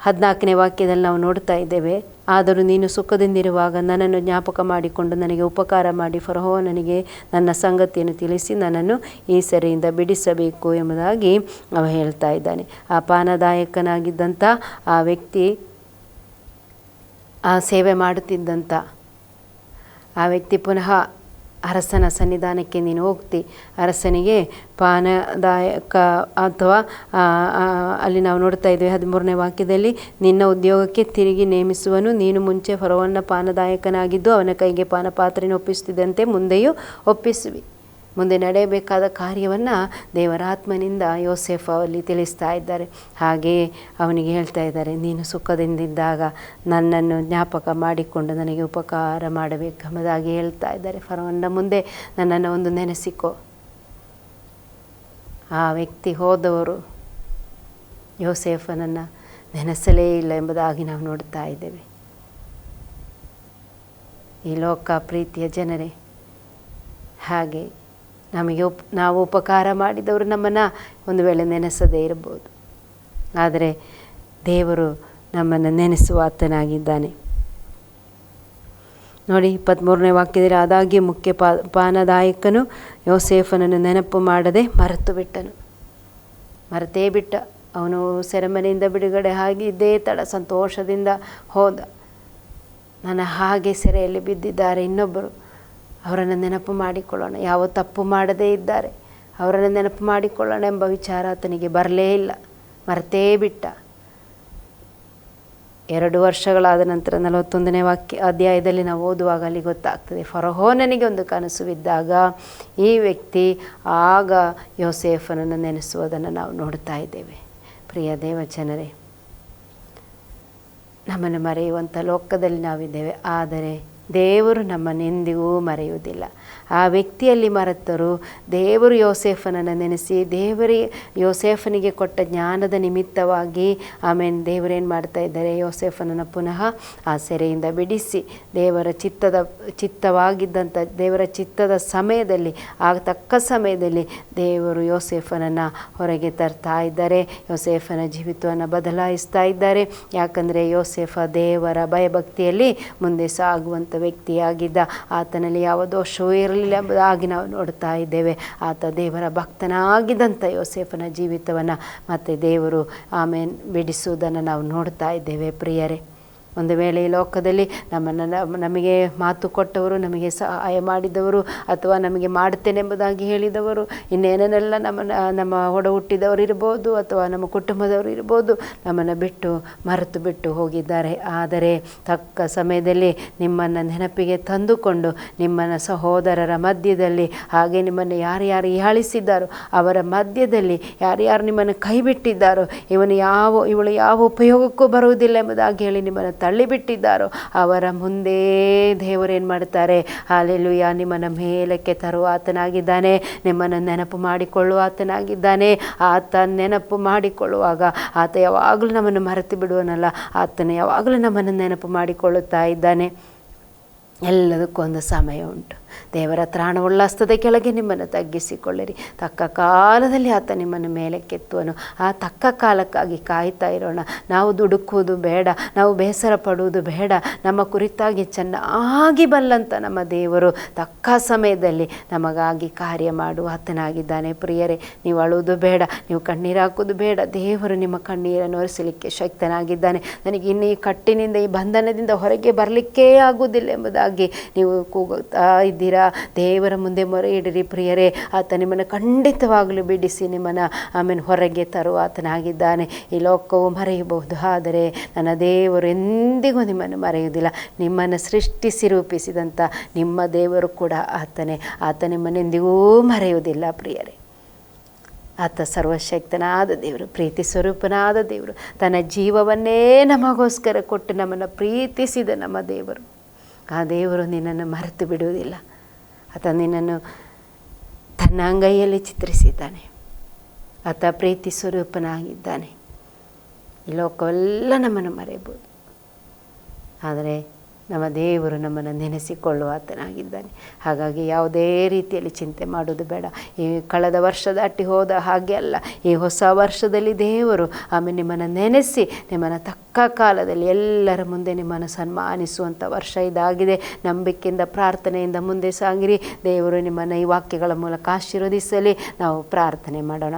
ಹದಿನಾಲ್ಕನೇ ವಾಕ್ಯದಲ್ಲಿ ನಾವು ನೋಡ್ತಾ ಇದ್ದೇವೆ, ಆದರೂ ನೀನು ಸುಖದಿಂದಿರುವಾಗ ನನ್ನನ್ನು ಜ್ಞಾಪಕ ಮಾಡಿಕೊಂಡು ನನಗೆ ಉಪಕಾರ ಮಾಡಿ ಫರಹೋ ನನಗೆ ನನ್ನ ಸಂಗತಿಯನ್ನು ತಿಳಿಸಿ ನನ್ನನ್ನು ಈ ಸೆರೆಯಿಂದ ಬಿಡಿಸಬೇಕು ಎಂಬುದಾಗಿ ಅವ ಹೇಳ್ತಾ ಇದ್ದಾನೆ. ಆ ಪಾನದಾಯಕನಾಗಿದ್ದಂಥ ಆ ವ್ಯಕ್ತಿ, ಆ ಸೇವೆ ಮಾಡುತ್ತಿದ್ದಂಥ ಆ ವ್ಯಕ್ತಿ ಪುನಃ ಅರಸನ ಸನ್ನಿಧಾನಕ್ಕೆ ನೀನು ಹೋಗ್ತಿ. ಅರಸನಿಗೆ ಪಾನದಾಯಕ ಅಥವಾ ಅಲ್ಲಿ ನಾವು ನೋಡ್ತಾ ಇದ್ದೇವೆ ಹದಿಮೂರನೇ ವಾಕ್ಯದಲ್ಲಿ, ನಿನ್ನ ಉದ್ಯೋಗಕ್ಕೆ ತಿರುಗಿ ನೇಮಿಸುವನು, ನೀನು ಮುಂಚೆ ಹೊರವನ್ನ ಪಾನದಾಯಕನಾಗಿದ್ದು, ಅವನ ಕೈಗೆ ಪಾನಪಾತ್ರೆಯನ್ನು ಒಪ್ಪಿಸುತ್ತಿದ್ದಂತೆ ಮುಂದೆಯೂ ಒಪ್ಪಿಸುವಿ. ಮುಂದೆ ನಡೆಯಬೇಕಾದ ಕಾರ್ಯವನ್ನು ದೇವರಾತ್ಮನಿಂದ ಯೋಸೆಫ್ ಅಲ್ಲಿ ತಿಳಿಸ್ತಾ ಇದ್ದಾರೆ. ಹಾಗೆಯೇ ಅವನಿಗೆ ಹೇಳ್ತಾ ಇದ್ದಾರೆ, ನೀನು ಸುಖದಿಂದಿದ್ದಾಗ ನನ್ನನ್ನು ಜ್ಞಾಪಕ ಮಾಡಿಕೊಂಡು ನನಗೆ ಉಪಕಾರ ಮಾಡಬೇಕೆಂಬುದಾಗಿ ಹೇಳ್ತಾ ಇದ್ದಾರೆ. ಫರವನ್ನ ಮುಂದೆ ನನ್ನನ್ನು ಒಂದು ನೆನೆಸಿಕೊ. ಆ ವ್ಯಕ್ತಿ ಹೋದವರು ಯೋಸೇಫನನ್ನು ನೆನೆಸಲೇ ಇಲ್ಲ ಎಂಬುದಾಗಿ ನಾವು ನೋಡ್ತಾ ಇದ್ದೇವೆ. ಈ ಲೋಕ ಪ್ರೀತಿಯ ಜನರೇ, ಹಾಗೆ ನಮಗೆ ಉಪ್, ನಾವು ಉಪಕಾರ ಮಾಡಿದವರು ನಮ್ಮನ್ನು ಒಂದು ವೇಳೆ ನೆನೆಸದೇ ಇರ್ಬೋದು ಆದರೆ ದೇವರು ನಮ್ಮನ್ನು ನೆನೆಸುವ ಆತನಾಗಿದ್ದಾನೆ. ನೋಡಿ ಇಪ್ಪತ್ತ್ಮೂರನೇ ವಾಕ್ಯದಲ್ಲಿ, ಆದಾಗ್ಯೂ ಮುಖ್ಯ ಪಾನದಾಯಕನು ಯೋಸೇಫನನ್ನು ನೆನಪು ಮಾಡದೆ ಮರೆತು ಬಿಟ್ಟನು. ಮರೆತೇ ಬಿಟ್ಟ. ಅವನು ಸೆರೆಮನೆಯಿಂದ ಬಿಡುಗಡೆ ಆಗಿ ಇದೇ ತಡ ಸಂತೋಷದಿಂದ ಹೋದ. ನನ್ನ ಹಾಗೆ ಸೆರೆಯಲ್ಲಿ ಬಿದ್ದಿದ್ದಾರೆ ಇನ್ನೊಬ್ಬರು. ಅವರನ್ನು ನೆನಪು ಮಾಡಿಕೊಳ್ಳೋಣ. ಯಾವ ತಪ್ಪು ಮಾಡದೇ ಇದ್ದಾರೆ. ಅವರನ್ನು ನೆನಪು ಮಾಡಿಕೊಳ್ಳೋಣ ಎಂಬ ವಿಚಾರ ಆತನಿಗೆ ಬರಲೇ ಇಲ್ಲ. ಮರೆತೇ ಬಿಟ್ಟ. ಎರಡು ವರ್ಷಗಳಾದ ನಂತರ ನಲವತ್ತೊಂದನೇ ವಾಕ್ಯ ಅಧ್ಯಾಯದಲ್ಲಿ ನಾವು ಓದುವಾಗ ಅಲ್ಲಿ ಗೊತ್ತಾಗ್ತದೆ. ಫರಹೋನನಿಗೆ ಒಂದು ಕನಸು ಬಿದ್ದಾಗ ಈ ವ್ಯಕ್ತಿ ಆಗ ಯೋಸೇಫನನ್ನು ನೆನೆಸುವುದನ್ನು ನಾವು ನೋಡ್ತಾ ಇದ್ದೇವೆ. ಪ್ರಿಯ ದೇವಜನರೇ, ನಮ್ಮನ್ನು ಮರೆಯುವಂಥ ಲೋಕದಲ್ಲಿ ನಾವಿದ್ದೇವೆ. ಆದರೆ ದೇವರು ನಮ್ಮನ್ನೆಂದಿಗೂ ಮರೆಯುವುದಿಲ್ಲ. ಆ ವ್ಯಕ್ತಿಯಲ್ಲಿ ಮರೆತರು ದೇವರು ಯೋಸೇಫನನ್ನು ನೆನೆಸಿ ದೇವರಿಗೆ ಯೋಸೇಫನಿಗೆ ಕೊಟ್ಟ ಜ್ಞಾನದ ನಿಮಿತ್ತವಾಗಿ ಆಮೇಲೆ ದೇವರೇನು ಮಾಡ್ತಾ ಇದ್ದಾರೆ? ಯೋಸೇಫನನ್ನು ಪುನಃ ಆ ಸೆರೆಯಿಂದ ಬಿಡಿಸಿ ದೇವರ ಚಿತ್ತದ ಚಿತ್ತವಾಗಿದ್ದಂಥ ದೇವರ ಚಿತ್ತದ ಸಮಯದಲ್ಲಿ, ಆ ತಕ್ಕ ಸಮಯದಲ್ಲಿ ದೇವರು ಯೋಸೇಫನನ್ನು ಹೊರಗೆ ತರ್ತಾ ಇದ್ದಾರೆ. ಯೋಸೇಫನ ಜೀವಿತವನ್ನು ಬದಲಾಯಿಸ್ತಾ ಇದ್ದಾರೆ. ಯಾಕಂದರೆ ಯೋಸೇಫ ದೇವರ ಭಯಭಕ್ತಿಯಲ್ಲಿ ಮುಂದೆ ಸಾಗುವಂಥ ವ್ಯಕ್ತಿಯಾಗಿದ್ದ. ಆತನಲ್ಲಿ ಯಾವ ದೋಷವೂ ಇರಲಿಲ್ಲ ಎಂಬುದಾಗಿ ನಾವು ನೋಡ್ತಾ ಇದ್ದೇವೆ. ಆತ ದೇವರ ಭಕ್ತನಾಗಿದ್ದಂಥ ಯೋಸೇಫನ ಜೀವಿತವನ್ನು ಮತ್ತು ದೇವರು ಆಮೇಲೆ ಬಿಡಿಸುವುದನ್ನು ನಾವು ನೋಡ್ತಾ ಇದ್ದೇವೆ. ಪ್ರಿಯರೇ ಒಂದು ವೇಳೆ ಲೋಕದಲ್ಲಿ ನಮ್ಮನ್ನು ನಮಗೆ ಮಾತು ಕೊಟ್ಟವರು, ನಮಗೆ ಸಹಾಯ ಮಾಡಿದವರು ಅಥವಾ ನಮಗೆ ಮಾಡುತ್ತೇನೆಂಬುದಾಗಿ ಹೇಳಿದವರು ಇನ್ನೇನೇನೆಲ್ಲ ನಮ್ಮನ್ನು, ನಮ್ಮ ಒಡ ಹುಟ್ಟಿದವರು ಇರ್ಬೋದು ಅಥವಾ ನಮ್ಮ ಕುಟುಂಬದವರು ಇರ್ಬೋದು, ನಮ್ಮನ್ನು ಬಿಟ್ಟು, ಮರೆತು ಬಿಟ್ಟು ಹೋಗಿದ್ದಾರೆ. ಆದರೆ ತಕ್ಕ ಸಮಯದಲ್ಲಿ ನಿಮ್ಮನ್ನು ನೆನಪಿಗೆ ತಂದುಕೊಂಡು ನಿಮ್ಮನ್ನು ಸಹೋದರರ ಮಧ್ಯದಲ್ಲಿ, ಹಾಗೆ ನಿಮ್ಮನ್ನು ಯಾರ್ಯಾರು ಹಾಳಿಸಿದ್ದಾರೋ ಅವರ ಮಧ್ಯದಲ್ಲಿ ಯಾರ್ಯಾರು ನಿಮ್ಮನ್ನು ಕೈಬಿಟ್ಟಿದ್ದಾರೋ, ಇವನು ಯಾವ, ಇವಳು ಯಾವ ಉಪಯೋಗಕ್ಕೂ ಬರುವುದಿಲ್ಲ ಎಂಬುದಾಗಿ ಹೇಳಿ ನಿಮ್ಮನ್ನು ತಳ್ಳಿಬಿಟ್ಟಿದ್ದಾರೋ, ಅವರ ಮುಂದೆ ದೇವರೇನು ಮಾಡ್ತಾರೆ? ಅಲ್ಲೆಲ್ಲುಯ್ಯ ನಿಮ್ಮನ್ನು ಮೇಲಕ್ಕೆ ತರುವ ಆತನಾಗಿದ್ದಾನೆ, ನಿಮ್ಮನ್ನು ನೆನಪು ಮಾಡಿಕೊಳ್ಳುವ ಆತನಾಗಿದ್ದಾನೆ. ಆತ ನೆನಪು ಮಾಡಿಕೊಳ್ಳುವಾಗ ಆತ ಯಾವಾಗಲೂ ನಮ್ಮನ್ನು ಮರೆತು ಬಿಡುವನಲ್ಲ, ಆತನ ಯಾವಾಗಲೂ ನಮ್ಮನ್ನು ನೆನಪು ಮಾಡಿಕೊಳ್ಳುತ್ತಾ ಇದ್ದಾನೆ. ಎಲ್ಲದಕ್ಕೂ ಒಂದು ಸಮಯ ಉಂಟು. ದೇವರ ತ್ರಾಣವುಳ್ಳ ಹಸ್ತದ ಕೆಳಗೆ ನಿಮ್ಮನ್ನು ತಗ್ಗಿಸಿಕೊಳ್ಳಿರಿ. ತಕ್ಕ ಕಾಲದಲ್ಲಿ ಆತ ನಿಮ್ಮನ್ನು ಮೇಲೆ ಕೆತ್ತುವನು ಆ ತಕ್ಕ ಕಾಲಕ್ಕಾಗಿ ಕಾಯ್ತಾ ಇರೋಣ. ನಾವು ದುಡುಕುವುದು ಬೇಡ, ನಾವು ಬೇಸರ ಪಡುವುದು ಬೇಡ. ನಮ್ಮ ಕುರಿತಾಗಿ ಚೆನ್ನಾಗಿ ಬಲ್ಲಂತ ನಮ್ಮ ದೇವರು ತಕ್ಕ ಸಮಯದಲ್ಲಿ ನಮಗಾಗಿ ಕಾರ್ಯ ಮಾಡುವ ಆತನಾಗಿದ್ದಾನೆ ಪ್ರಿಯರೇ, ನೀವು ಅಳುವುದು ಬೇಡ, ನೀವು ಕಣ್ಣೀರು ಹಾಕೋದು ಬೇಡ. ದೇವರು ನಿಮ್ಮ ಕಣ್ಣೀರನ್ನು ಒರೆಸಲಿಕ್ಕೆ ಶಕ್ತನಾಗಿದ್ದಾನೆ. ನನಗೆ ಇನ್ನು ಈ ಕಟ್ಟಿನಿಂದ, ಈ ಬಂಧನದಿಂದ ಹೊರಗೆ ಬರಲಿಕ್ಕೇ ಆಗುವುದಿಲ್ಲ ಎಂಬುದಾಗಿ ನೀವು ಕೂಗುತ್ತಾ ದೇವರ ಮುಂದೆ ಮೊರೆ ಇಡಿರಿ ಪ್ರಿಯರೇ. ಆತ ನಿಮ್ಮನ್ನು ಖಂಡಿತವಾಗಲೂ ಬಿಡಿಸಿ ನಿಮ್ಮನ್ನು ಆಮೇಲೆ ಹೊರಗೆ ತರುವ ಆತನಾಗಿದ್ದಾನೆ. ಈ ಲೋಕವು ಮರೆಯಬಹುದು. ಆದರೆ ನನ್ನ ದೇವರು ಎಂದಿಗೂ ನಿಮ್ಮನ್ನು ಮರೆಯುವುದಿಲ್ಲ. ನಿಮ್ಮನ್ನು ಸೃಷ್ಟಿಸಿ ರೂಪಿಸಿದಂಥ ನಿಮ್ಮ ದೇವರು ಕೂಡ ಆತನೇ. ಆತ ನಿಮ್ಮನ್ನೆಂದಿಗೂ ಮರೆಯುವುದಿಲ್ಲ ಪ್ರಿಯರೇ. ಆತ ಸರ್ವಶಕ್ತನಾದ ದೇವರು, ಪ್ರೀತಿ ಸ್ವರೂಪನಾದ ದೇವರು. ತನ್ನ ಜೀವವನ್ನೇ ನಮಗೋಸ್ಕರ ಕೊಟ್ಟು ನಮ್ಮನ್ನು ಪ್ರೀತಿಸಿದ ನಮ್ಮ ದೇವರು. ಆ ದೇವರು ನಿನ್ನನ್ನು ಮರೆತು ಬಿಡುವುದಿಲ್ಲ. ಆತ ನಿನ್ನನ್ನು ತನ್ನ ಅಂಗೈಯಲ್ಲಿ ಚಿತ್ರಿಸಿದ್ದಾನೆ. ಆತ ಪ್ರೀತಿ ಸ್ವರೂಪನಾಗಿದ್ದಾನೆ. ಈ ಲೋಕವೆಲ್ಲ ನಮ್ಮನ್ನು ಮರೆಯಬಹುದು. ಆದರೆ ನಮ್ಮ ದೇವರು ನಮ್ಮನ್ನು ನೆನೆಸಿಕೊಳ್ಳುವ ಆತನಾಗಿದ್ದಾನೆ ಹಾಗಾಗಿ ಯಾವುದೇ ರೀತಿಯಲ್ಲಿ ಚಿಂತೆ ಮಾಡೋದು ಬೇಡ. ಈ ಕಳೆದ ವರ್ಷ ದಾಟಿ ಹೋದ ಹಾಗೆ ಅಲ್ಲ. ಈ ಹೊಸ ವರ್ಷದಲ್ಲಿ ದೇವರು ಆಮೇಲೆ ನಿಮ್ಮನ್ನು ನೆನೆಸಿ, ನಿಮ್ಮನ್ನು ತಕ್ಕ ಕಾಲದಲ್ಲಿ ಎಲ್ಲರ ಮುಂದೆ ನಿಮ್ಮನ್ನು ಸನ್ಮಾನಿಸುವಂಥ ವರ್ಷ ಇದಾಗಿದೆ. ನಂಬಿಕೆಯಿಂದ, ಪ್ರಾರ್ಥನೆಯಿಂದ ಮುಂದೆ ಸಾಗಿರಿ. ದೇವರು ನಿಮ್ಮನ್ನು ಈ ವಾಕ್ಯಗಳ ಮೂಲಕ ಆಶೀರ್ವದಿಸಲಿ. ನಾವು ಪ್ರಾರ್ಥನೆ ಮಾಡೋಣ.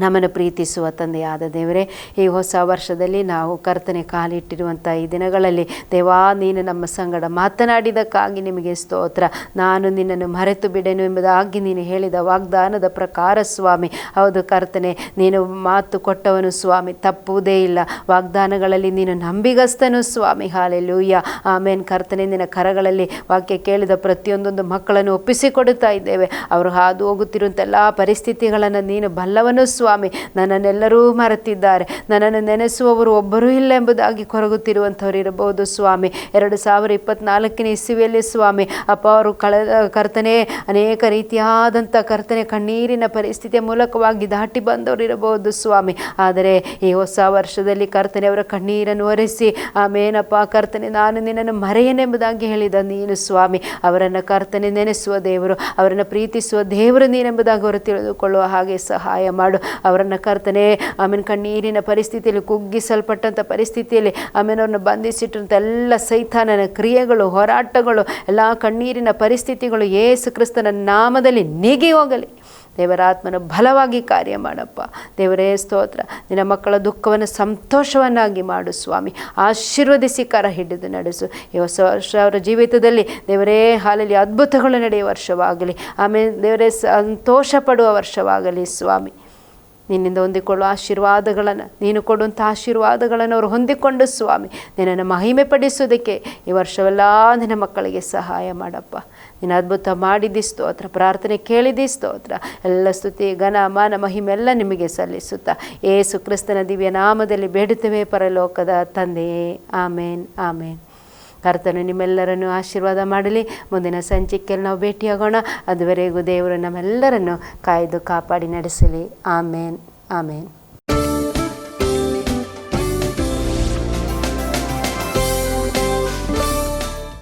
ನಮ್ಮನ್ನು ಪ್ರೀತಿಸುವ ತಂದೆಯಾದ ದೇವರೇ, ಈ ಹೊಸ ವರ್ಷದಲ್ಲಿ ನಾವು ಕರ್ತನೆ ಕಾಲಿಟ್ಟಿರುವಂಥ ಈ ದಿನಗಳಲ್ಲಿ ದೇವಾ, ನೀನು ನಮ್ಮ ಸಂಗಡ ಮಾತನಾಡಿದಕ್ಕಾಗಿ ನಿಮಗೆ ಸ್ತೋತ್ರ. ನಾನು ನಿನ್ನನ್ನು ಮರೆತು ಬಿಡೆನು ಎಂಬುದಾಗಿ ನೀನು ಹೇಳಿದ ವಾಗ್ದಾನದ ಪ್ರಕಾರ ಸ್ವಾಮಿ. ಹೌದು ಕರ್ತನೆ, ನೀನು ಮಾತು ಕೊಟ್ಟವನು ಸ್ವಾಮಿ, ತಪ್ಪುವುದೇ ಇಲ್ಲ. ವಾಗ್ದಾನಗಳಲ್ಲಿ ನೀನು ನಂಬಿಗಸ್ತನು ಸ್ವಾಮಿ. ಹಾಲೆಲೂಯ್ಯ ಆಮೇನ್. ಕರ್ತನೆ, ನಿನ್ನ ಕರಗಳಲ್ಲಿ ವಾಕ್ಯ ಕೇಳಿದ ಪ್ರತಿಯೊಂದೊಂದು ಮಕ್ಕಳನ್ನು ಒಪ್ಪಿಸಿಕೊಡುತ್ತಾ ಇದ್ದೇವೆ. ಅವರು ಹಾದು ಹೋಗುತ್ತಿರುವಂಥ ಎಲ್ಲ ಪರಿಸ್ಥಿತಿಗಳನ್ನು ನೀನು ಬಲ್ಲವನು ಸ್ವಾಮಿ. ನನ್ನನ್ನೆಲ್ಲರೂ ಮರೆತಿದ್ದಾರೆ. ನನ್ನನ್ನು ನೆನೆಸುವವರು ಒಬ್ಬರೂ ಇಲ್ಲ ಎಂಬುದಾಗಿ ಕೊರಗುತ್ತಿರುವಂಥವ್ರು ಇರಬಹುದು ಸ್ವಾಮಿ. ಎರಡು ಸಾವಿರ ಇಪ್ಪತ್ನಾಲ್ಕನೇ ಇಸುವಿಯಲ್ಲಿ ಸ್ವಾಮಿ, ಅಪ್ಪ ಅವರು ಕಳೆದ ಕರ್ತನೆ, ಅನೇಕ ರೀತಿಯಾದಂಥ ಕರ್ತನೆ ಕಣ್ಣೀರಿನ ಪರಿಸ್ಥಿತಿಯ ಮೂಲಕವಾಗಿ ದಾಟಿ ಬಂದವರು ಇರಬಹುದು ಸ್ವಾಮಿ. ಆದರೆ ಈ ಹೊಸ ವರ್ಷದಲ್ಲಿ ಕರ್ತನೆ ಅವರ ಕಣ್ಣೀರನ್ನು ಒರೆಸಿ, ಆಮೇನಪ್ಪ ಕರ್ತನೆ, ನಾನು ನಿನ್ನನ್ನು ಮರೆಯನೆಂಬುದಾಗಿ ಹೇಳಿದ ನೀನು ಸ್ವಾಮಿ. ಅವರನ್ನು ಕರ್ತನೆ ನೆನೆಸುವ ದೇವರು, ಅವರನ್ನು ಪ್ರೀತಿಸುವ ದೇವರು ನೀನೆಂಬುದಾಗಿ ಅವರು ತಿಳಿದುಕೊಳ್ಳುವ ಹಾಗೆ ಸಹಾಯ ಮಾಡು. ಅವರನ್ನು ಕರ್ತನೆ ಆಮೇಲೆ ಕಣ್ಣೀರಿನ ಪರಿಸ್ಥಿತಿಯಲ್ಲಿ ಕುಗ್ಗಿಸಲ್ಪಟ್ಟಂಥ ಪರಿಸ್ಥಿತಿಯಲ್ಲಿ ಆಮೇಲೆ ಅವ್ರನ್ನ ಬಂಧಿಸಿಟ್ಟಂಥ ಎಲ್ಲ ಸೈತಾನನ ಕ್ರಿಯೆಗಳು, ಹೋರಾಟಗಳು, ಎಲ್ಲ ಕಣ್ಣೀರಿನ ಪರಿಸ್ಥಿತಿಗಳು ಏಸು ಕ್ರಿಸ್ತನ ನಾಮದಲ್ಲಿ ನೀಗಿ ಹೋಗಲಿ. ದೇವರಾತ್ಮನ ಬಲವಾಗಿ ಕಾರ್ಯ ಮಾಡಪ್ಪ. ದೇವರೇ, ಸ್ತೋತ್ರ. ನಿನ್ನ ಮಕ್ಕಳ ದುಃಖವನ್ನು ಸಂತೋಷವನ್ನಾಗಿ ಮಾಡು ಸ್ವಾಮಿ. ಆಶೀರ್ವದಿಸಿ ಕರ ಹಿಡಿದು ನಡೆಸು. ಈ ಹೊಸ ವರ್ಷ ಅವರ ಜೀವಿತದಲ್ಲಿ ದೇವರೇ, ಹಾಲಲ್ಲಿ ಅದ್ಭುತಗಳು ನಡೆಯುವ ವರ್ಷವಾಗಲಿ. ಆಮೇಲೆ ದೇವರೇ ಸಂತೋಷ ಪಡುವ ವರ್ಷವಾಗಲಿ ಸ್ವಾಮಿ. ನಿನ್ನಿಂದ ಹೊಂದಿಕೊಳ್ಳುವ ಆಶೀರ್ವಾದಗಳನ್ನು, ನೀನು ಕೊಡುವಂಥ ಆಶೀರ್ವಾದಗಳನ್ನು ಅವರು ಹೊಂದಿಕೊಂಡು ಸ್ವಾಮಿ, ನಿನ್ನನ್ನು ಮಹಿಮೆ ಪಡಿಸೋದಕ್ಕೆ ಈ ವರ್ಷವೆಲ್ಲ ನಿನ್ನ ಮಕ್ಕಳಿಗೆ ಸಹಾಯ ಮಾಡಪ್ಪ. ನೀನು ಅದ್ಭುತ ಮಾಡಿದ್ದಿ ಸ್ತೋತ್ರ, ಪ್ರಾರ್ಥನೆ ಕೇಳಿದಿ ಸ್ತೋತ್ರ, ಎಲ್ಲ ಸ್ತುತಿ, ಘನ, ಮಾನ, ಮಹಿಮೆ ಎಲ್ಲ ನಿಮಗೆ ಸಲ್ಲಿಸುತ್ತಾ. ಏಸು ಕ್ರಿಸ್ತನ ದಿವ್ಯ ನಾಮದಲ್ಲಿ ಬೇಡುತ್ತೇವೆ ಪರಲೋಕದ ತಂದೆಯೇ. ಆಮೇನ್ ಆಮೇನ್. ಕರ್ತನು ನಿಮ್ಮೆಲ್ಲರನ್ನು ಆಶೀರ್ವಾದ ಮಾಡಲಿ. ಮುಂದಿನ ಸಂಚಿಕೆಯಲ್ಲಿ ನಾವು ಭೇಟಿಯಾಗೋಣ. ಅದುವರೆಗೂ ದೇವರು ನಮ್ಮೆಲ್ಲರನ್ನು ಕಾಯ್ದು ಕಾಪಾಡಿ ನಡೆಸಲಿ. ಆಮೇನ್. ಆಮೇನ್.